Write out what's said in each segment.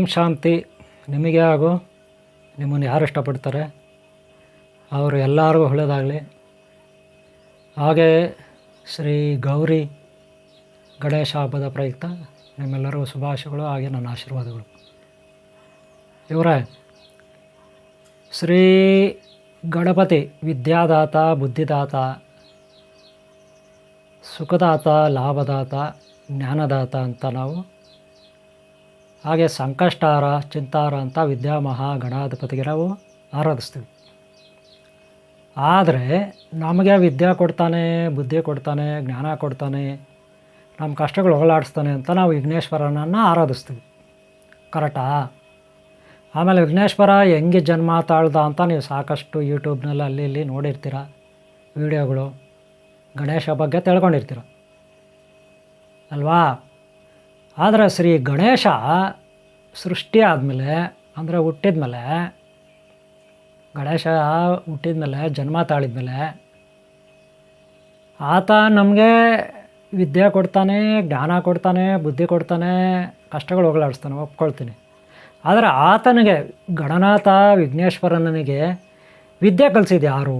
ಓಂ ಶಾಂತಿ. ನಿಮಗೆ ಹಾಗೂ ನಿಮ್ಮನ್ನು ಯಾರು ಇಷ್ಟಪಡ್ತಾರೆ? ಅವರು ಎಲ್ಲರಿಗೂ ಒಳ್ಳೆಯದಾಗಲಿ. ಹಾಗೆ ಶ್ರೀ ಗೌರಿ ಗಣೇಶ ಹಬ್ಬದ ಪ್ರಯುಕ್ತ ನಿಮ್ಮೆಲ್ಲರಿಗೂ ಶುಭಾಶಯಗಳು ಹಾಗೆ ನನ್ನ ಆಶೀರ್ವಾದಗಳು. ಇವರೇ, ಶ್ರೀ ಗಣಪತಿ ವಿದ್ಯಾದಾತ, ಬುದ್ಧಿದಾತ, ಸುಖದಾತ, ಲಾಭದಾತ, ಜ್ಞಾನದಾತ ಅಂತ ನಾವು ಹಾಗೆ ಸಂಕಷ್ಟಾರ, ಚಿಂತಾರ ಅಂತ ವಿದ್ಯಾಮಹಾ ಗಣಾಧಿಪತಿಗೆ ನಾವು ಆರಾಧಿಸ್ತೀವಿ. ಆದರೆ ನಮಗೆ ವಿದ್ಯೆ ಕೊಡ್ತಾನೆ, ಬುದ್ಧಿ ಕೊಡ್ತಾನೆ, ಜ್ಞಾನ ಕೊಡ್ತಾನೆ, ನಮ್ಮ ಕಷ್ಟಗಳು ಹೋಗಲಾಡಿಸ್ತಾನೆ ಅಂತ ನಾವು ವಿಘ್ನೇಶ್ವರನನ್ನು ಆರಾಧಿಸ್ತೀವಿ. ಕರೆಕ್ಟಾ? ಆಮೇಲೆ ವಿಘ್ನೇಶ್ವರ ಹೆಂಗೆ ಜನ್ಮ ತಾಳ್ದ ಅಂತ ನೀವು ಸಾಕಷ್ಟು ಯೂಟ್ಯೂಬ್ನಲ್ಲಿ ಅಲ್ಲಿ ಇಲ್ಲಿ ನೋಡಿರ್ತೀರ, ವಿಡಿಯೋಗಳು ಗಣೇಶ ಬಗ್ಗೆ ತಿಳ್ಕೊಂಡಿರ್ತೀರ. ಅಲ್ವಾ? ಆದರೆ ಶ್ರೀ ಗಣೇಶ ಸೃಷ್ಟಿ ಆದಮೇಲೆ, ಅಂದರೆ ಹುಟ್ಟಿದ ಮೇಲೆ ಗಣೇಶ ಹುಟ್ಟಿದ ಮೇಲೆ ಜನ್ಮ ತಾಳಿದ ಮೇಲೆ ಆತ ನಮಗೆ ವಿದ್ಯೆ ಕೊಡ್ತಾನೆ, ಜ್ಞಾನ ಕೊಡ್ತಾನೆ, ಬುದ್ಧಿ ಕೊಡ್ತಾನೆ, ಕಷ್ಟಗಳು ಹೋಗಲಾಡಿಸ್ತಾನೆ, ಒಪ್ಕೊಳ್ತೀನಿ. ಆದರೆ ಆತನಿಗೆ, ಗಣನಾಥ ವಿಘ್ನೇಶ್ವರನಿಗೆ ವಿದ್ಯೆ ಕಲಿಸಿದ ಯಾರು?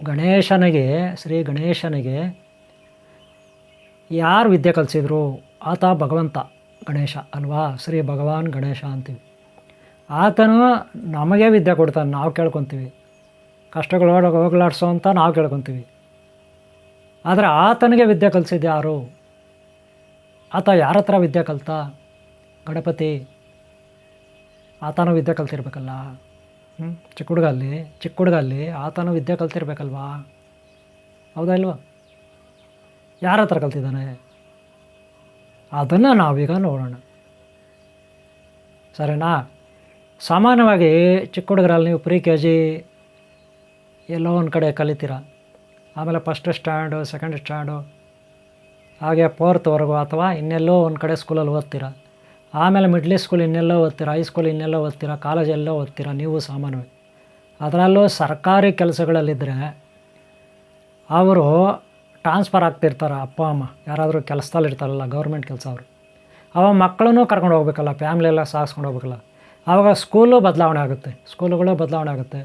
ಗಣೇಶನಿಗೆ, ಶ್ರೀ ಗಣೇಶನಿಗೆ ಯಾರು ವಿದ್ಯೆ ಕಲಿಸಿದ್ರು? ಆತ ಭಗವಂತ, ಗಣೇಶ ಅಲ್ವಾ? ಶ್ರೀ ಭಗವಾನ್ ಗಣೇಶ ಅಂತೀವಿ. ಆತನು ನಮಗೆ ವಿದ್ಯೆ ಕೊಡ್ತಾನೆ, ನಾವು ಕೇಳ್ಕೊತೀವಿ. ಕಷ್ಟಗಳು ಹೋಗ, ಹೋಗ್ಲಾಡ್ಸೋ ಅಂತ ನಾವು ಕೇಳ್ಕೊತೀವಿ. ಆದರೆ ಆತನಿಗೆ ವಿದ್ಯೆ ಕಲಿಸಿದ್ದು ಯಾರು? ಆತ ಯಾರ ಹತ್ರ ವಿದ್ಯೆ ಕಲಿತ? ಗಣಪತಿ, ಆತನೂ ವಿದ್ಯೆ ಕಲ್ತಿರ್ಬೇಕಲ್ಲ? ಹ್ಞೂ ಚಿಕ್ಕ ಹುಡುಗಲ್ಲಿ ಚಿಕ್ಕ ಹುಡುಗಲ್ಲಿ ಆತನೂ ವಿದ್ಯೆ ಕಲ್ತಿರ್ಬೇಕಲ್ವಾ? ಹೌದಾ ಇಲ್ವಾ? ಯಾರ ಹತ್ರ ಕಲ್ತಿದ್ದಾನೆ? ಅದನ್ನು ನಾವೀಗ ನೋಡೋಣ. ಸರಿನಾ? ಸಾಮಾನ್ಯವಾಗಿ ಚಿಕ್ಕ ಹುಡುಗರಲ್ಲಿ ನೀವು ಪ್ರಿ ಕೆ ಜಿ ಎಲ್ಲೋ ಒಂದು ಕಡೆ ಕಲಿತೀರ? ಆಮೇಲೆ ಫಸ್ಟ್ ಸ್ಟ್ಯಾಂಡು ಸೆಕೆಂಡ್ ಸ್ಟ್ಯಾಂಡು ಹಾಗೆ ಫೋರ್ತ್ವರೆಗೂ ಅಥವಾ ಇನ್ನೆಲ್ಲೋ ಒಂದು ಕಡೆ ಸ್ಕೂಲಲ್ಲಿ ಓದ್ತೀರ? ಆಮೇಲೆ ಮಿಡ್ಲ್ ಸ್ಕೂಲ್ ಇನ್ನೆಲ್ಲೋ ಓದ್ತೀರ? ಹೈಸ್ಕೂಲ್ ಇನ್ನೆಲ್ಲೋ ಓದ್ತೀರ? ಕಾಲೇಜ್ ಎಲ್ಲೋ ಓದ್ತೀರ? ನೀವು ಸಾಮಾನ್ಯವಾಗಿ. ಅದರಲ್ಲೂ ಸರ್ಕಾರಿ ಕೆಲಸಗಳಲ್ಲಿದ್ದರೆ ಅವರು ಟ್ರಾನ್ಸ್ಫರ್ ಆಗ್ತಿರ್ತಾರೆ ಅಪ್ಪ, ಅಮ್ಮ, ಯಾರಾದರೂ ಕೆಲಸದಲ್ಲಿ ಇರ್ತಾರಲ್ಲ ಗೌರ್ಮೆಂಟ್ ಕೆಲಸ ಅವರು. ಅವಾಗ ಮಕ್ಕಳನ್ನೂ ಕರ್ಕೊಂಡು ಹೋಗ್ಬೇಕಲ್ಲ ಫ್ಯಾಮ್ಲಿ ಎಲ್ಲ ಸಾಗಿಸ್ಕೊಂಡು ಹೋಗ್ಬೇಕಲ್ಲ. ಆವಾಗ ಸ್ಕೂಲು ಬದಲಾವಣೆ ಆಗುತ್ತೆ. ಸ್ಕೂಲುಗಳು ಬದಲಾವಣೆ ಆಗುತ್ತೆ.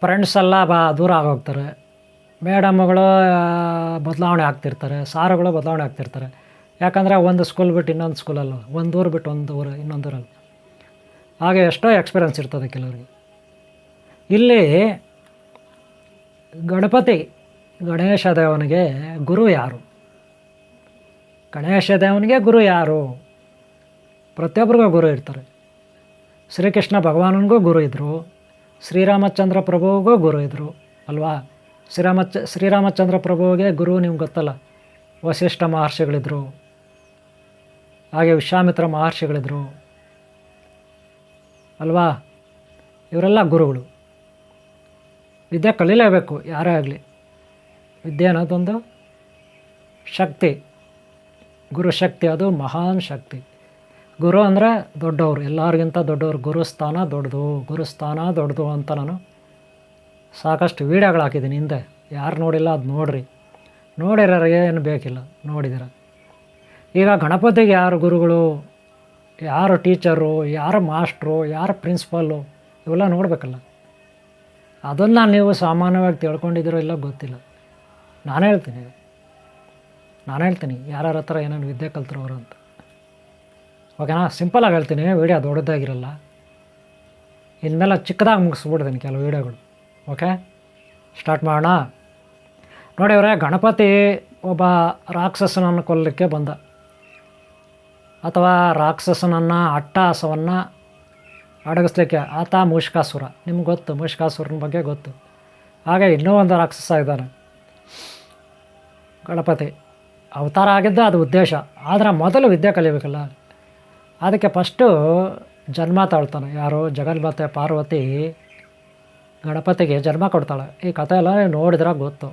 ಫ್ರೆಂಡ್ಸ್ ಎಲ್ಲ ಬಾ, ದೂರ ಆಗೋಗ್ತಾರೆ. ಮೇಡಮ್ಗಳು ಬದಲಾವಣೆ ಆಗ್ತಿರ್ತಾರೆ. ಸಾರುಗಳು ಬದಲಾವಣೆ ಆಗ್ತಿರ್ತಾರೆ. ಯಾಕಂದರೆ ಒಂದು ಸ್ಕೂಲ್ ಬಿಟ್ಟು ಇನ್ನೊಂದು ಸ್ಕೂಲಲ್ಲ ಒಂದು ಊರು ಬಿಟ್ಟು ಒಂದು ಊರು, ಇನ್ನೊಂದು ಹಾಗೆ ಎಷ್ಟೋ ಎಕ್ಸ್ಪೀರಿಯನ್ಸ್ ಇರ್ತದೆ ಕೆಲವರಿಗೆ. ಇಲ್ಲಿ ಗಣಪತಿ ಗಣೇಶ ದೇವನಿಗೆ ಗುರು ಯಾರು? ಗಣೇಶ ದೇವನಿಗೆ ಗುರು ಯಾರು? ಪ್ರತಿಯೊಬ್ಬರಿಗೂ ಗುರು ಇರ್ತಾರೆ. ಶ್ರೀಕೃಷ್ಣ ಭಗವಾನನಿಗೂ ಗುರು ಇದ್ದರು ಶ್ರೀರಾಮಚಂದ್ರ ಪ್ರಭುವಿಗೂ ಗುರು ಇದ್ದರು ಅಲ್ವಾ? ಶ್ರೀರಾಮ ಶ್ರೀರಾಮಚಂದ್ರ ಪ್ರಭುವಿಗೆ ಗುರು ನಿಮ್ಗೆ ಗೊತ್ತಲ್ಲ? ವಸಿಷ್ಠ ಮಹರ್ಷಿಗಳಿದ್ದರು ಹಾಗೆ ವಿಶ್ವಾಮಿತ್ರ ಮಹರ್ಷಿಗಳಿದ್ದರು ಅಲ್ವಾ? ಇವರೆಲ್ಲ ಗುರುಗಳು. ವಿದ್ಯೆ ಕಲೀಲೇಬೇಕು, ಯಾರೇ ಆಗಲಿ. ವಿದ್ಯೆ ಅನ್ನೋದೊಂದು ಶಕ್ತಿ. ಗುರು ಶಕ್ತಿ ಅದು ಮಹಾನ್ ಶಕ್ತಿ. ಗುರು ಅಂದರೆ ದೊಡ್ಡವರು, ಎಲ್ಲರಿಗಿಂತ ದೊಡ್ಡವರು. ಗುರುಸ್ಥಾನ ದೊಡ್ಡದು ಗುರುಸ್ಥಾನ ದೊಡ್ಡದು ಅಂತ ನಾನು ಸಾಕಷ್ಟು ವೀಡಿಯೋಗಳು ಹಾಕಿದ್ದೀನಿ ಹಿಂದೆ. ಯಾರು ನೋಡಿಲ್ಲ ಅದು ನೋಡ್ರಿ. ನೋಡಿರೋರಿಗೆ ಏನು ಬೇಕಿಲ್ಲ, ನೋಡಿದಿರ. ಈಗ ಗಣಪತಿಗೆ ಯಾರು ಗುರುಗಳು, ಯಾರು ಟೀಚರು, ಯಾರು ಮಾಸ್ಟ್ರು, ಯಾರು ಪ್ರಿನ್ಸಿಪಾಲು ಇವೆಲ್ಲ ನೋಡಬೇಕಲ್ಲ. ಅದನ್ನು ನೀವು ಸಾಮಾನ್ಯವಾಗಿ ತಿಳ್ಕೊಂಡಿದ್ದೀರೋ ಇಲ್ಲ ಗೊತ್ತಿಲ್ಲ. ನಾನು ಹೇಳ್ತೀನಿ. ನಾನು ಹೇಳ್ತೀನಿ, ಯಾರ್ಯಾರ ಹತ್ರ ಏನೇನು ವಿದ್ಯೆ ಕಲ್ತಿರೋರು ಅಂತ. ಓಕೆನಾ? ಸಿಂಪಲಾಗಿ ಹೇಳ್ತೀನಿ ವೀಡಿಯೋ ದೊಡ್ಡದಾಗಿರಲ್ಲ. ಇನ್ಮೇಲೆ ಚಿಕ್ಕದಾಗಿ ಮುಗಿಸ್ಬಿಡ್ತೀನಿ ಕೆಲವು ವೀಡಿಯೋಗಳು ಓಕೆ ಸ್ಟಾರ್ಟ್ ಮಾಡೋಣ. ನೋಡಿ ಅವರೇ, ಗಣಪತಿ ಒಬ್ಬ ರಾಕ್ಷಸನನ್ನು ಕೊಲ್ಲಲಿಕ್ಕೆ ಬಂದ. ಅಥವಾ ರಾಕ್ಷಸನನ್ನು ಅಟ್ಟಹಾಸವನ್ನು ಅಡಗಿಸ್ಲಿಕ್ಕೆ, ಆತ ಮೂಷಿಕಾಸುರ. ನಿಮ್ಗೆ ಗೊತ್ತು, ಮೂಷಿಕಾಸುರನ ಬಗ್ಗೆ ಗೊತ್ತು. ಹಾಗೆ ಇನ್ನೂ ಒಂದು ರಾಕ್ಷಸ ಇದ್ದಾನೆ. ಗಣಪತಿ. ಅವತಾರ ಆಗಿದ್ದ ಅದು ಉದ್ದೇಶ. ಆದರೆ ಮೊದಲು ವಿದ್ಯೆ ಕಲಿಬೇಕಲ್ಲ. ಅದಕ್ಕೆ ಫಸ್ಟು ಜನ್ಮ ತಾಳ್ತಾನೆ. ಯಾರು ಜಗನ್ಮಾತೆ ಪಾರ್ವತಿ ಗಣಪತಿಗೆ ಜನ್ಮ ಕೊಡ್ತಾಳೆ. ಈ ಕಥೆ ಎಲ್ಲ ನೋಡಿದ್ರೆ ಗೊತ್ತು.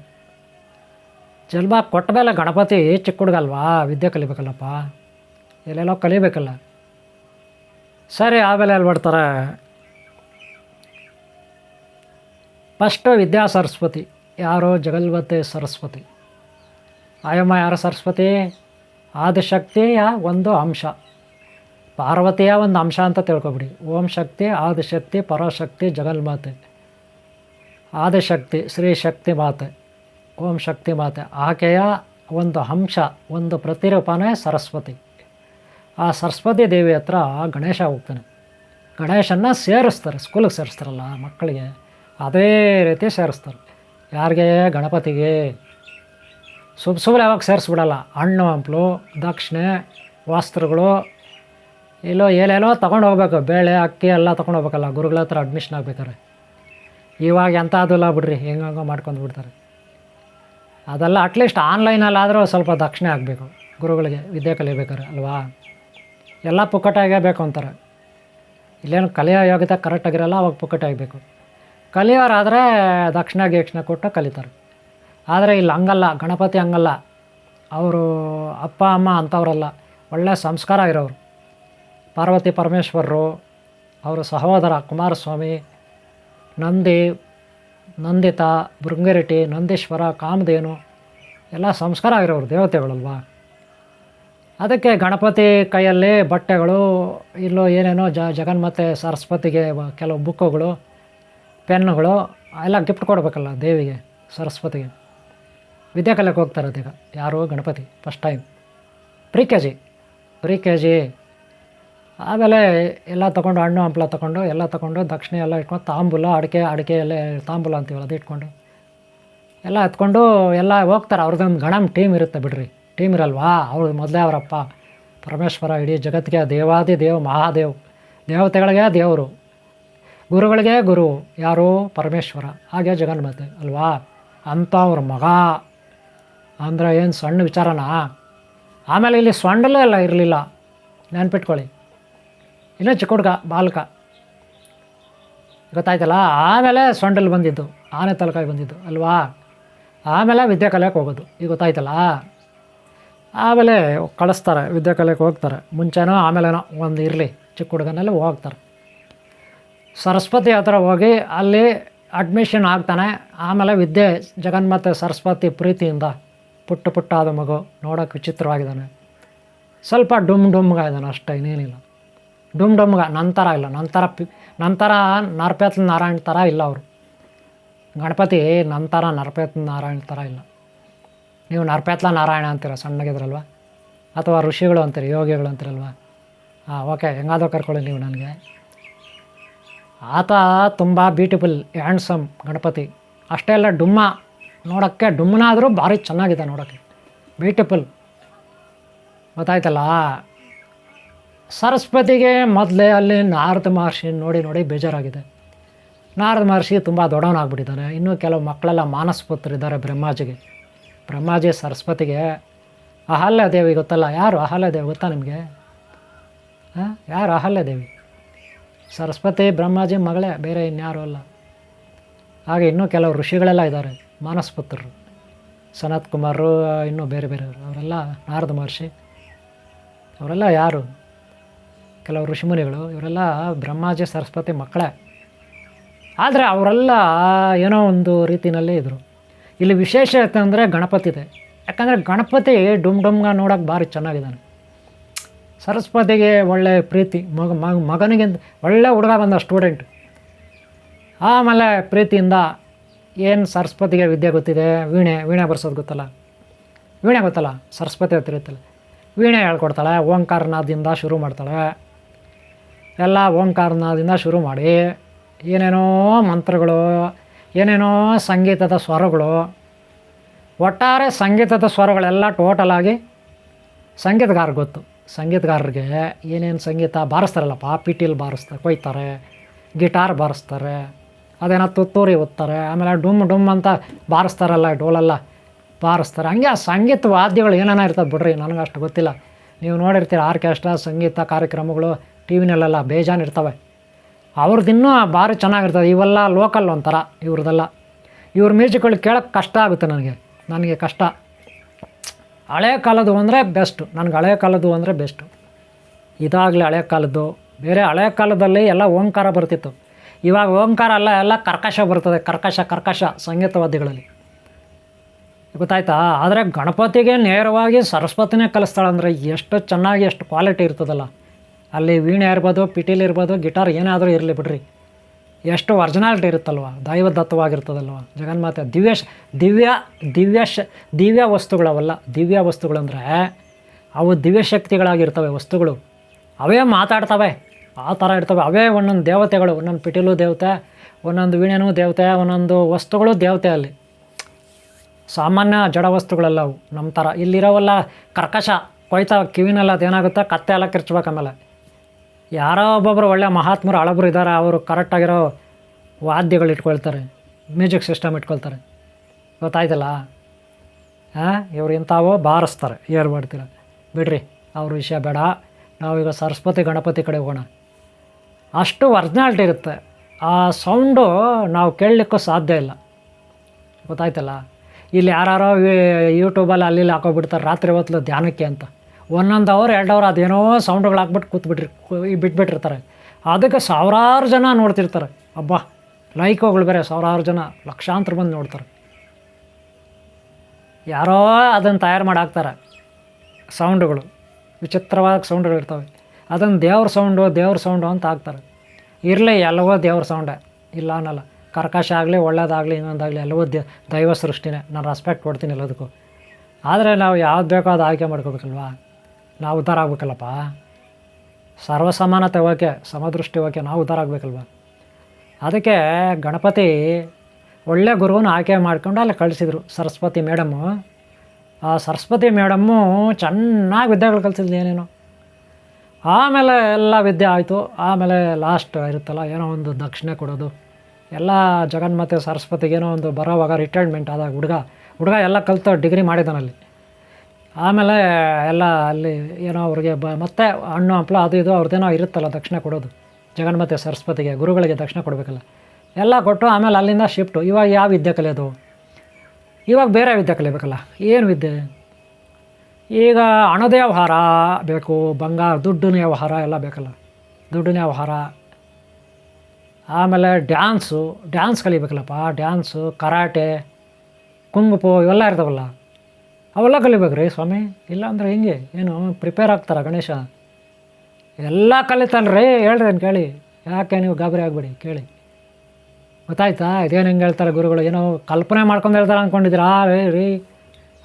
ಜನ್ಮ ಕೊಟ್ಟ ಮೇಲೆ ಗಣಪತಿ ಚಿಕ್ಕ ಹುಡುಗಲ್ವಾ ವಿದ್ಯೆ ಕಲಿಬೇಕಲ್ಲಪ್ಪ. ಎಲ್ಲೆಲ್ಲೋ ಕಲಿಬೇಕಲ್ಲ. ಸರಿ, ಆಮೇಲೆ ಎಲ್ಲಿ ಮಾಡ್ತಾರೆ? ಫಸ್ಟು ವಿದ್ಯಾ ಸರಸ್ವತಿ. ಯಾರೋ ಜಗಲ್ವತಿ ಸರಸ್ವತಿ. ಆಯಮ್ಮ ಯಾರ ಸರಸ್ವತಿ, ಆದಿಶಕ್ತಿಯ ಒಂದು ಅಂಶ. ಪಾರ್ವತಿಯ ಒಂದು ಅಂಶ ಅಂತ ತಿಳ್ಕೊಬಿಡಿ. ಓಂ ಶಕ್ತಿ, ಆದಿಶಕ್ತಿ, ಪರಶಕ್ತಿ, ಜಗನ್ಮಾತೆ. ಆದಿಶಕ್ತಿ ಶ್ರೀ ಶಕ್ತಿ ಮಾತೆ. ಓಂ ಶಕ್ತಿ ಮಾತೆ. ಆಕೆಯ ಒಂದು ಅಂಶ, ಒಂದು ಪ್ರತಿರೂಪನೇ ಸರಸ್ವತಿ. ಆ ಸರಸ್ವತಿ ದೇವಿ ಹತ್ರ ಗಣೇಶ ಹೋಗ್ತಾನೆ. ಗಣೇಶನ್ನ ಸೇರಿಸ್ತಾರೆ, ಸ್ಕೂಲಿಗೆ ಸೇರಿಸ್ತಾರಲ್ಲ ಮಕ್ಕಳಿಗೆ, ಅದೇ ರೀತಿ ಸೇರಿಸ್ತಾರೆ. ಯಾರಿಗೆ? ಗಣಪತಿಗೆ. ಸುಬ್ ಸುಮ್ಮನೆ ಯಾವಾಗ ಸೇರಿಸ್ಬಿಡಲ್ಲ. ಹಣ್ಣು, ಹಂಪಲು ದಕ್ಷಿಣೆ ವಸ್ತ್ರಗಳು, ಎಲ್ಲೋ ಏನೇನೋ ತೊಗೊಂಡು ಹೋಗ್ಬೇಕು. ಬೇಳೆ, ಅಕ್ಕಿ ಎಲ್ಲ ತೊಗೊಂಡು ಹೋಗ್ಬೇಕಲ್ಲ. ಗುರುಗಳ ಹತ್ರ ಅಡ್ಮಿಷನ್ ಆಗ್ಬೇಕಾರೆ ಇವಾಗ ಎಂಥ ಅದಲ್ಲ ಬಿಡ್ರಿ. ಹೆಂಗಂಗೋ ಮಾಡ್ಕೊಂಡು ಬಿಡ್ತಾರೆ. ಅದೆಲ್ಲ ಅಟ್ಲೀಸ್ಟ್ ಆನ್ಲೈನಲ್ಲಾದರೂ ಸ್ವಲ್ಪ ದಕ್ಷಿಣೆ ಆಗಬೇಕು. ಗುರುಗಳಿಗೆ ವಿದ್ಯೆ ಕಲಿಬೇಕಾರೆ ಅಲ್ವಾ? ಎಲ್ಲ ಪುಕ್ಕಟಾಗೇ ಬೇಕು ಅಂತಾರೆ. ಇಲ್ಲೇನು ಕಲಿಯೋ ಯೋಗ್ಯತೆ ಕರೆಕ್ಟಾಗಿರಲ್ಲ ಅವಾಗ ಪುಕ್ಕಟ್ಟಾಗಬೇಕು. ಕಲಿಯೋರಾದರೆ ದಕ್ಷಿಣ, ಗೀಕ್ಷಣ ಕೊಟ್ಟು ಕಲಿತಾರೆ. ಆದರೆ ಇಲ್ಲಿ, ಹಂಗಲ್ಲ, ಗಣಪತಿ ಹಂಗಲ್ಲ. ಅವರು ಅಪ್ಪ, ಅಮ್ಮ ಅಂಥವ್ರಲ್ಲ ಒಳ್ಳೆಯ ಸಂಸ್ಕಾರ ಇರೋರು ಪಾರ್ವತಿ ಪರಮೇಶ್ವರರು, ಅವರ ಸಹೋದರ ಕುಮಾರಸ್ವಾಮಿ, ನಂದಿ, ನಂದಿತ ಭೃಂಗರೆಟ್ಟಿ ನಂದೀಶ್ವರ, ಕಾಮಧೇನು, ಎಲ್ಲ ಸಂಸ್ಕಾರ ಆಗಿರೋರು, ದೇವತೆಗಳಲ್ವಾ. ಅದಕ್ಕೆ ಗಣಪತಿ ಕೈಯಲ್ಲಿ ಬಟ್ಟೆಗಳು, ಇಲ್ಲೋ ಏನೇನೋ ಜ, ಜಗನ್ಮಾತೆ, ಸರಸ್ವತಿಗೆ ಕೆಲವು ಬುಕ್ಕುಗಳು, ಪೆನ್ನುಗಳು, ಎಲ್ಲ ಗಿಫ್ಟ್ ಕೊಡಬೇಕಲ್ಲ ದೇವಿಗೆ, ಸರಸ್ವತಿಗೆ. ವಿದ್ಯಾ ಕಲಿಯಕ್ಕೆ ಹೋಗ್ತಾರೆ ಅದೀಗ. ಯಾರು Ganapati first time pre K G pre K G ಆಮೇಲೆ ಎಲ್ಲ ತೊಗೊಂಡು, ಹಣ್ಣು, ಹಂಪ್ಲ ತೊಗೊಂಡು, ಎಲ್ಲ ತೊಗೊಂಡು, ದಕ್ಷಿಣ ಎಲ್ಲ ಇಟ್ಕೊಂಡು, ತಾಂಬೂಲ, ಅಡಿಕೆ ಅಡಿಕೆ ಎಲ್ಲ, ತಾಂಬೂಲ ಅಂತೀವಲ್ಲ, ಅದು ಇಟ್ಕೊಂಡು. ಎಲ್ಲ ಎತ್ಕೊಂಡು, ಎಲ್ಲ ಹೋಗ್ತಾರೆ. ಅವ್ರದ್ದೊಂದು ಗಣಮ್ ಟೀಮ್ ಇರುತ್ತೆ ಬಿಡ್ರಿ. ಟೀಮ್ ಇರಲ್ವಾ? ಅವ್ರದ್ದು ಮೊದಲೇ ಅವರಪ್ಪ. ಪರಮೇಶ್ವರ, ಇಡೀ ಜಗತ್ತಿಗೆ ದೇವಾದಿ ದೇವ್, ಮಹಾದೇವ್. ದೇವತೆಗಳಿಗೆ ದೇವರು. ಗುರುಗಳಿಗೆ ಗುರು. ಯಾರು ಪರಮೇಶ್ವರ. ಹಾಗೆ ಜಗನ್ಮಾತೆ, ಅಲ್ವಾ? ಅಂಥವ್ರ ಮಗ. ಅಂದರೆ ಏನು ಸಣ್ಣ ವಿಚಾರನಾ? ಆಮೇಲೆ ಇಲ್ಲಿ ಸೊಂಡಲೇ ಎಲ್ಲ ಇರಲಿಲ್ಲ. ನೆನ್ಪಿಟ್ಕೊಳ್ಳಿ. ಇನ್ನೂ ಚಿಕ್ಕ ಹುಡುಗ, ಬಾಲಕ. ಗೊತ್ತಾಯ್ತಲ್ಲ? ಆಮೇಲೆ ಸೊಂಡಲ್ ಬಂದಿದ್ದು, ಆನೆ ತಲಕಾಯಿ ಬಂದಿದ್ದು, ಅಲ್ವಾ? ಆಮೇಲೆ ವಿದ್ಯೆ ಕಲಿಯೋಕೆ ಹೋಗೋದು, ಈಗ ಗೊತ್ತಾಯ್ತಲ್ಲ? ಆಮೇಲೆ ಕಳಿಸ್ತಾರೆ ವಿದ್ಯೆ ಕಲಿಯಕ್ಕೆ ಹೋಗ್ತಾರೆ. ಮುಂಚೆನೋ, ಆಮೇಲೆನೋ ಒಂದು ಇರಲಿ, ಚಿಕ್ಕ ಹುಡುಗನೆಲ್ಲ ಹೋಗ್ತಾರೆ. ಸರಸ್ವತಿ ಹತ್ರ ಹೋಗಿ ಅಲ್ಲಿ ಅಡ್ಮಿಷನ್ ಆಗ್ತಾನೆ. ಆಮೇಲೆ ವಿದ್ಯೆ, ಜಗನ್ಮಾತೆ ಸರಸ್ವತಿ ಪ್ರೀತಿಯಿಂದ ಪುಟ್ಟ ಪುಟ್ಟ ಆದ ಮಗು ನೋಡೋಕೆ ವಿಚಿತ್ರವಾಗಿದ್ದಾನೆ. ಸ್ವಲ್ಪ ಡುಮ್ ಡುಮ್ಗ ಇದ್ದಾನೆ ಅಷ್ಟೇ, ಇನ್ನೇನಿಲ್ಲ. ಡುಮ್ ಡುಮ್ಗ, ನಂತರ ಇಲ್ಲ, ನಂತರ ಪಿ, ನಂತರ ನರಪೇತ ನಾರಾಯಣ ಥರ ಇಲ್ಲ ಅವರು. ಗಣಪತಿ, ನಂತರ ನರಪೇತ ನಾರಾಯಣ ಥರ ಇಲ್ಲ. ನೀವು ನರಪೇತ್ಲ ನಾರಾಯಣ ಅಂತೀರ, ಸಣ್ಣಗಿದ್ರಲ್ವ? ಅಥವಾ ಋಷಿಗಳು ಅಂತೀರಿ, ಯೋಗಿಗಳು ಅಂತೀರಲ್ವ? ಹಾಂ ಓಕೆ, ಹೆಂಗಾದ್ರೂ ಕರ್ಕೊಳ್ಳಿ ನೀವು ನನಗೆ. ಆತ ತುಂಬ ಬ್ಯೂಟಿಫುಲ್ ಹ್ಯಾಂಡ್ಸಮ್ ಗಣಪತಿ. ಅಷ್ಟೇ ಅಲ್ಲ, ಡುಮ್ಮ ನೋಡೋಕ್ಕೆ ಡುಮ್ಮನಾದರೂ ಭಾರಿ ಚೆನ್ನಾಗಿದೆ ನೋಡೋಕ್ಕೆ. ಬ್ಯೂಟಿಫುಲ್ ಗೊತ್ತಾಯ್ತಲ್ಲ? ಸರಸ್ವತಿಗೆ ಮೊದಲೇ ಅಲ್ಲಿ ನಾರದ ಮಹರ್ಷಿ ನೋಡಿ ನೋಡಿ ಬೇಜಾರಾಗಿದೆ. ನಾರದ ಮಹರ್ಷಿ ತುಂಬ ದೊಡ್ಡವನಾಗ್ಬಿಟ್ಟಿದ್ದಾನೆ ಇನ್ನೂ ಕೆಲವು ಮಕ್ಕಳೆಲ್ಲ ಮಾನಸ್ಪುತ್ರಿದ್ದಾರೆ ಬ್ರಹ್ಮಾಜಿಗೆ. ಬ್ರಹ್ಮಾಜಿ ಸರಸ್ವತಿಗೆ, ಅಹಲ್ಯ ದೇವಿ ಗೊತ್ತಲ್ಲ? ಯಾರು ಅಹಲ್ಯ ದೇವಿ ಗೊತ್ತಾ ನಿಮಗೆ? ಹಾಂ? ಯಾರು ಅಹಲ್ಯ ದೇವಿ? ಸರಸ್ವತಿ, ಬ್ರಹ್ಮಾಜಿ ಮಗಳೇ, ಬೇರೆ ಇನ್ಯಾರು ಅಲ್ಲ. ಹಾಗೆ ಇನ್ನೂ ಕೆಲವು ಋಷಿಗಳೆಲ್ಲ ಇದ್ದಾರೆ. ಮಾನಸಪುತ್ರರು. ಸನತ್ ಕುಮಾರರು ಇನ್ನೂ ಬೇರೆ ಬೇರೆಯವರು ಅವರೆಲ್ಲ ನಾರದ ಮಹರ್ಷಿ. ಅವರೆಲ್ಲ ಯಾರು? ಕೆಲವು ಋಷಿಮುನಿಗಳು ಇವರೆಲ್ಲ ಬ್ರಹ್ಮಾಜಿ, ಸರಸ್ವತಿ ಮಕ್ಕಳೇ. ಆದರೆ ಅವರೆಲ್ಲ ಏನೋ ಒಂದು ರೀತಿಯಲ್ಲೇ ಇದ್ದರು ಇಲ್ಲಿ ವಿಶೇಷತೆ ಅಂದರೆ ಗಣಪತಿದೆ ಯಾಕಂದರೆ ಗಣಪತಿ ಡುಮ್ ಡುಮ್ಗ ನೋಡೋಕೆ ಭಾರಿ ಚೆನ್ನಾಗಿದ್ದಾನೆ. ಸರಸ್ವತಿಗೆ ಒಳ್ಳೆ ಪ್ರೀತಿ. ಮಗ ಮಗನಿಗೆ ಒಳ್ಳೆ ಹುಡುಗ ಬಂದ ಸ್ಟೂಡೆಂಟ್. ಆಮೇಲೆ ಪ್ರೀತಿಯಿಂದ ಏನು ಸರಸ್ವತಿಗೆ ವಿದ್ಯೆ ಗೊತ್ತಿದೆ? ವೀಣೆ ವೀಣೆ ಬರ್ಸೋದು ಗೊತ್ತಲ್ಲ? ವೀಣೆ ಗೊತ್ತಲ್ಲ? ಸರಸ್ವತಿ ಹತ್ರ ಇರುತ್ತಲ್ಲ ವೀಣೆ ಹೇಳ್ಕೊಡ್ತಾಳೆ ಓಂಕಾರನಾದಿಂದ ಶುರು ಮಾಡ್ತಾಳೆ. ಎಲ್ಲ ಓಂಕಾರನಾದಿಂದ ಶುರು ಮಾಡಿ, ಏನೇನೋ ಮಂತ್ರಗಳು, ಏನೇನೋ ಸಂಗೀತದ ಸ್ವರಗಳು, ಒಟ್ಟಾರೆ ಸಂಗೀತದ ಸ್ವರಗಳೆಲ್ಲ ಟೋಟಲ್ ಆಗಿ ಸಂಗೀತಗಾರ ಗೊತ್ತು. ಸಂಗೀತಗಾರರಿಗೆ ಏನೇನು ಸಂಗೀತ ಬಾರಿಸ್ತಾರಲ್ಲಪ್ಪ? ಪಿಟೀಲ್ ಬಾರಿಸ್ತಾರೆ, ಕೊಯ್ತಾರೆ, ಗಿಟಾರ್ ಬಾರಿಸ್ತಾರೆ ಅದೇನೋ ತುತ್ತೂರಿ ಓದ್ತಾರೆ ಆಮೇಲೆ ಡುಮ್ ಡುಮ್ ಅಂತ ಬಾರಿಸ್ತಾರಲ್ಲ, ಡೋಲೆಲ್ಲ ಬಾರಿಸ್ತಾರೆ. ಹಂಗೆ ಆ ಸಂಗೀತ ವಾದ್ಯಗಳು ಏನೇನೋ ಇರ್ತದೆ ಬಿಡ್ರಿ ನನಗೆ ಅಷ್ಟು ಗೊತ್ತಿಲ್ಲ. ನೀವು ನೋಡಿರ್ತೀರ ಆರ್ಕೆಸ್ಟ್ರಾ, ಸಂಗೀತ ಕಾರ್ಯಕ್ರಮಗಳು ಟಿ ವಿನಲ್ಲೆಲ್ಲ ಬೇಜಾನ್ ಇರ್ತವೆ. ಅವ್ರದ್ದು ಇನ್ನೂ ಭಾರಿ ಚೆನ್ನಾಗಿರ್ತದೆ. ಇವೆಲ್ಲ ಲೋಕಲ್ ಒಂಥರ, ಇವ್ರದ್ದೆಲ್ಲ. ಇವ್ರ ಮ್ಯೂಸಿಕ್ಗಳು ಕೇಳೋಕ್ಕೆ ಕಷ್ಟ ಆಗುತ್ತೆ ನನಗೆ ನನಗೆ ಕಷ್ಟ. ಹಳೆ ಕಾಲದ್ದು ಅಂದರೆ ಬೆಸ್ಟು, ನನಗೆ ಹಳೆ ಕಾಲದ್ದು ಅಂದರೆ ಬೆಸ್ಟು. ಇದಾಗಲಿ ಹಳೆ ಕಾಲದ್ದು. ಬೇರೆ ಹಳೆ ಕಾಲದಲ್ಲಿ ಎಲ್ಲ ಓಂಕಾರ ಬರ್ತಿತ್ತು. ಇವಾಗ ಓಂಕಾರ ಅಲ್ಲ, ಎಲ್ಲ ಕರ್ಕಶ ಬರ್ತದೆ, ಕರ್ಕಶ ಕರ್ಕಶ ಸಂಗೀತವಾದಿಗಳಲ್ಲಿ ಗೊತ್ತಾಯ್ತಾ? ಆದರೆ ಗಣಪತಿಗೆ ನೇರವಾಗಿ ಸರಸ್ವತಿನೇ ಕಲಿಸ್ತಾಳಂದ್ರೆ ಎಷ್ಟು ಚೆನ್ನಾಗಿ, ಎಷ್ಟು ಕ್ವಾಲಿಟಿ ಇರ್ತದಲ್ಲ. ಅಲ್ಲಿ ವೀಣೆ ಇರ್ಬೋದು, ಪಿಟೀಲ್ ಇರ್ಬೋದು ಗಿಟಾರ್ ಏನಾದರೂ ಇರಲಿ ಬಿಡ್ರಿ. ಎಷ್ಟು ಒರ್ಜಿನಾಲಿಟಿ ಇರುತ್ತಲ್ವ? ದೈವದತ್ತವಾಗಿರ್ತದಲ್ವ? ಜಗನ್ಮಾತೆ, ದಿವ್ಯ ದಿವ್ಯ ದಿವ್ಯ ಶ, ದಿವ್ಯ ವಸ್ತುಗಳವಲ್ಲ. ದಿವ್ಯ ವಸ್ತುಗಳಂದರೆ ಅವು ದಿವ್ಯ ಶಕ್ತಿಗಳಾಗಿರ್ತವೆ ವಸ್ತುಗಳು. ಅವೇ ಮಾತಾಡ್ತವೆ. ಆ ಥರ ಇರ್ತವೆ. ಅವೇ ಒಂದೊಂದು ದೇವತೆಗಳು, ಒಂದೊಂದು ಪಿಟೀಲು ದೇವತೆ, ಒಂದೊಂದು ವೀಣೆನೂ ದೇವತೆ, ಒಂದೊಂದು ವಸ್ತುಗಳು ದೇವತೆ ಅಲ್ಲಿ. ಸಾಮಾನ್ಯ ಜಡ ವಸ್ತುಗಳೆಲ್ಲ ಅವು ನಮ್ಮ ಥರ ಇಲ್ಲಿರೋವೆಲ್ಲ ಕರ್ಕಶ, ಕೊಯ್ತಾ, ಕಿವಿನೆಲ್ಲ ಅದೇನಾಗುತ್ತೆ? ಕತ್ತೆ ಎಲ್ಲ ಕಿರ್ಚ್ಬೇಕು ಆಮೇಲೆ. ಯಾರೋ ಒಬ್ಬೊಬ್ಬರು ಒಳ್ಳೆ ಮಹಾತ್ಮರು, ಹಳಬ್ರು ಇದ್ದಾರೆ, ಅವರು ಕರೆಕ್ಟಾಗಿರೋ ವಾದ್ಯಗಳು ಇಟ್ಕೊಳ್ತಾರೆ, ಮ್ಯೂಸಿಕ್ ಸಿಸ್ಟಮ್ ಇಟ್ಕೊಳ್ತಾರೆ. ಗೊತ್ತಾಯ್ತಲ್ಲ? ಹಾಂ? ಇವರು ಇಂಥವು ಬಾರಿಸ್ತಾರೆ. ಏರ್ ಮಾಡ್ತೀರ ಬಿಡ್ರಿ, ಅವ್ರ ವಿಷಯ ಬೇಡ. ನಾವೀಗ ಸರಸ್ವತಿ, ಗಣಪತಿ ಕಡೆ ಹೋಗೋಣ. ಅಷ್ಟು ಒರ್ಜಿನಾಲ್ಟಿ ಇರುತ್ತೆ. ಆ ಸೌಂಡು ನಾವು ಕೇಳಲಿಕ್ಕೂ ಸಾಧ್ಯ ಇಲ್ಲ. ಗೊತ್ತಾಯ್ತಲ್ಲ? ಇಲ್ಲಿ ಯಾರೋ ಯೂಟ್ಯೂಬಲ್ಲಿ ಅಲ್ಲಿ ಹಾಕೋಬಿಡ್ತಾರೆ ರಾತ್ರಿ ಹೊತ್ತಲು ಧ್ಯಾನಕ್ಕೆ ಅಂತ. ಒಂದೊಂದು ಅವರ್ ಎರಡು ಅವರ್ ಅದೇನೋ ಸೌಂಡ್ಗಳು ಹಾಕ್ಬಿಟ್ಟು ಕೂತ್ಬಿಟ್ರಿ ಬಿಟ್ಬಿಟ್ಟಿರ್ತಾರೆ. ಅದಕ್ಕೆ ಸಾವಿರಾರು ಜನ ನೋಡ್ತಿರ್ತಾರೆ. ಅಬ್ಬಾ ಲೈಕೋಗಳು ಬೇರೆ ಸಾವಿರಾರು ಜನ, ಲಕ್ಷಾಂತರ ಬಂದು ನೋಡ್ತಾರೆ. ಯಾರೋ ಅದನ್ನು ತಯಾರು ಮಾಡಿ ಹಾಕ್ತಾರೆ ಸೌಂಡುಗಳು, ವಿಚಿತ್ರವಾದ ಸೌಂಡ್ಗಳು ಇರ್ತವೆ. ಅದನ್ನು ದೇವ್ರ ಸೌಂಡು ದೇವ್ರ ಸೌಂಡು ಅಂತ ಹಾಕ್ತಾರೆ. ಇರಲಿ, ಎಲ್ಲವೋ ದೇವ್ರ ಸೌಂಡೇ. ಇಲ್ಲ ಅನ್ನಲ್ಲ. ಕರ್ಕಶ ಆಗಲಿ, ಒಳ್ಳೇದಾಗಲಿ, ಇನ್ನೊಂದಾಗಲಿ, ಎಲ್ಲವೂ ದೇ, ದೈವ ಸೃಷ್ಟಿನೇ. ನಾನು ರೆಸ್ಪೆಕ್ಟ್ ಕೊಡ್ತೀನಿ ಎಲ್ಲದಕ್ಕೂ. ಆದರೆ ನಾವು ಯಾವ್ದು ಬೇಕೋ ಅದು ಆಯ್ಕೆ ಮಾಡ್ಕೋಬೇಕಲ್ವಾ? ನಾವು ಉದ್ಧಾರ ಆಗ್ಬೇಕಲ್ಲಪ್ಪ? ಸರ್ವಸಮಾನತೆ ಓಕೆ ಸಮದೃಷ್ಟಿ ಓಕೆ ನಾವು ಉದ್ಧಾರ ಆಗಬೇಕಲ್ವ? ಅದಕ್ಕೆ ಗಣಪತಿ ಒಳ್ಳೆ ಗುರುವನ್ನು ಆಯ್ಕೆ ಮಾಡ್ಕೊಂಡು ಅಲ್ಲಿ ಕಳಿಸಿದ್ರು. ಸರಸ್ವತಿ ಮೇಡಮ್ಮು. ಆ ಸರಸ್ವತಿ ಮೇಡಮ್ಮು ಚೆನ್ನಾಗಿ ವಿದ್ಯೆಗಳು ಕಲಿಸಿದ್ಲು ಏನೇನೋ. ಆಮೇಲೆ ಎಲ್ಲ ವಿದ್ಯೆ ಆಯಿತು. ಆಮೇಲೆ ಲಾಸ್ಟ್ ಇರುತ್ತಲ್ಲ, ಏನೋ ಒಂದು ದಕ್ಷಿಣೆ ಕೊಡೋದು. ಎಲ್ಲ ಜಗನ್ಮಾತೆ ಸರಸ್ವತಿಗೆ ಏನೋ ಒಂದು ಬರೋವಾಗ ರಿಟೈರ್ಮೆಂಟ್ ಆದಾಗ ಹುಡುಗ ಹುಡುಗ ಎಲ್ಲ ಕಲಿತು ಡಿಗ್ರಿ ಮಾಡಿದ್ದಾನಲ್ಲಿ ಆಮೇಲೆ ಎಲ್ಲ ಅಲ್ಲಿ ಏನೋ ಅವ್ರಿಗೆ ಬ, ಮತ್ತೆ ಹಣ್ಣು, ಹಂಪ್ಲ ಅದು ಇದು ಅವ್ರದ್ದೇನೋ ಇರುತ್ತಲ್ಲ ದಕ್ಷಿಣ ಕೊಡೋದು. ಜಗನ್ಮತೆ ಸರಸ್ವತಿಗೆ, ಗುರುಗಳಿಗೆ ದಕ್ಷಿಣ ಕೊಡಬೇಕಲ್ಲ. ಎಲ್ಲ ಕೊಟ್ಟು ಆಮೇಲೆ ಅಲ್ಲಿಂದ ಶಿಫ್ಟು ಇವಾಗ ಯಾವ ವಿದ್ಯೆ ಕಲಿಯೋದು? ಇವಾಗ ಬೇರೆ ವಿದ್ಯೆ ಕಲಿಬೇಕಲ್ಲ. ಏನು ವಿದ್ಯೆ? ಈಗ ಹಣದ ವ್ಯವಹಾರ ಬೇಕು, ಬಂಗಾರ ದುಡ್ಡಿನ ವ್ಯವಹಾರ ಎಲ್ಲ ಬೇಕಲ್ಲ. ದುಡ್ಡಿನ ವ್ಯವಹಾರ. ಆಮೇಲೆ ಡ್ಯಾನ್ಸು, ಡ್ಯಾನ್ಸ್ ಕಲಿಬೇಕಲ್ಲಪ್ಪ. ಡ್ಯಾನ್ಸು, ಕರಾಟೆ, ಕುಂಗುಪು ಇವೆಲ್ಲ ಇರ್ತಾವಲ್ಲ. ಅವೆಲ್ಲ ಕಲಿಬೇಕು ರೀ ಸ್ವಾಮಿ. ಇಲ್ಲ ಅಂದ್ರೆ ಹಿಂಗೆ? ಏನು ಪ್ರಿಪೇರ್ ಆಗ್ತಾರ ಗಣೇಶ? ಎಲ್ಲ ಕಲಿತಾನ್ರಿ, ಹೇಳ್ರಿ ಕೇಳಿ. ಯಾಕೆ ನೀವು ಗಾಬರಿ ಆಗಬೇಡಿ, ಕೇಳಿ. ಗೊತ್ತಾಯ್ತಾ? ಇದೇನು ಹೆಂಗೆ ಹೇಳ್ತಾರೆ ಗುರುಗಳು? ಏನೋ ಕಲ್ಪನೆ ಮಾಡ್ಕೊಂಡು ಹೇಳ್ತಾರೆ ಅಂದ್ಕೊಂಡಿದ್ದೀರಾ ರೀ ರೀ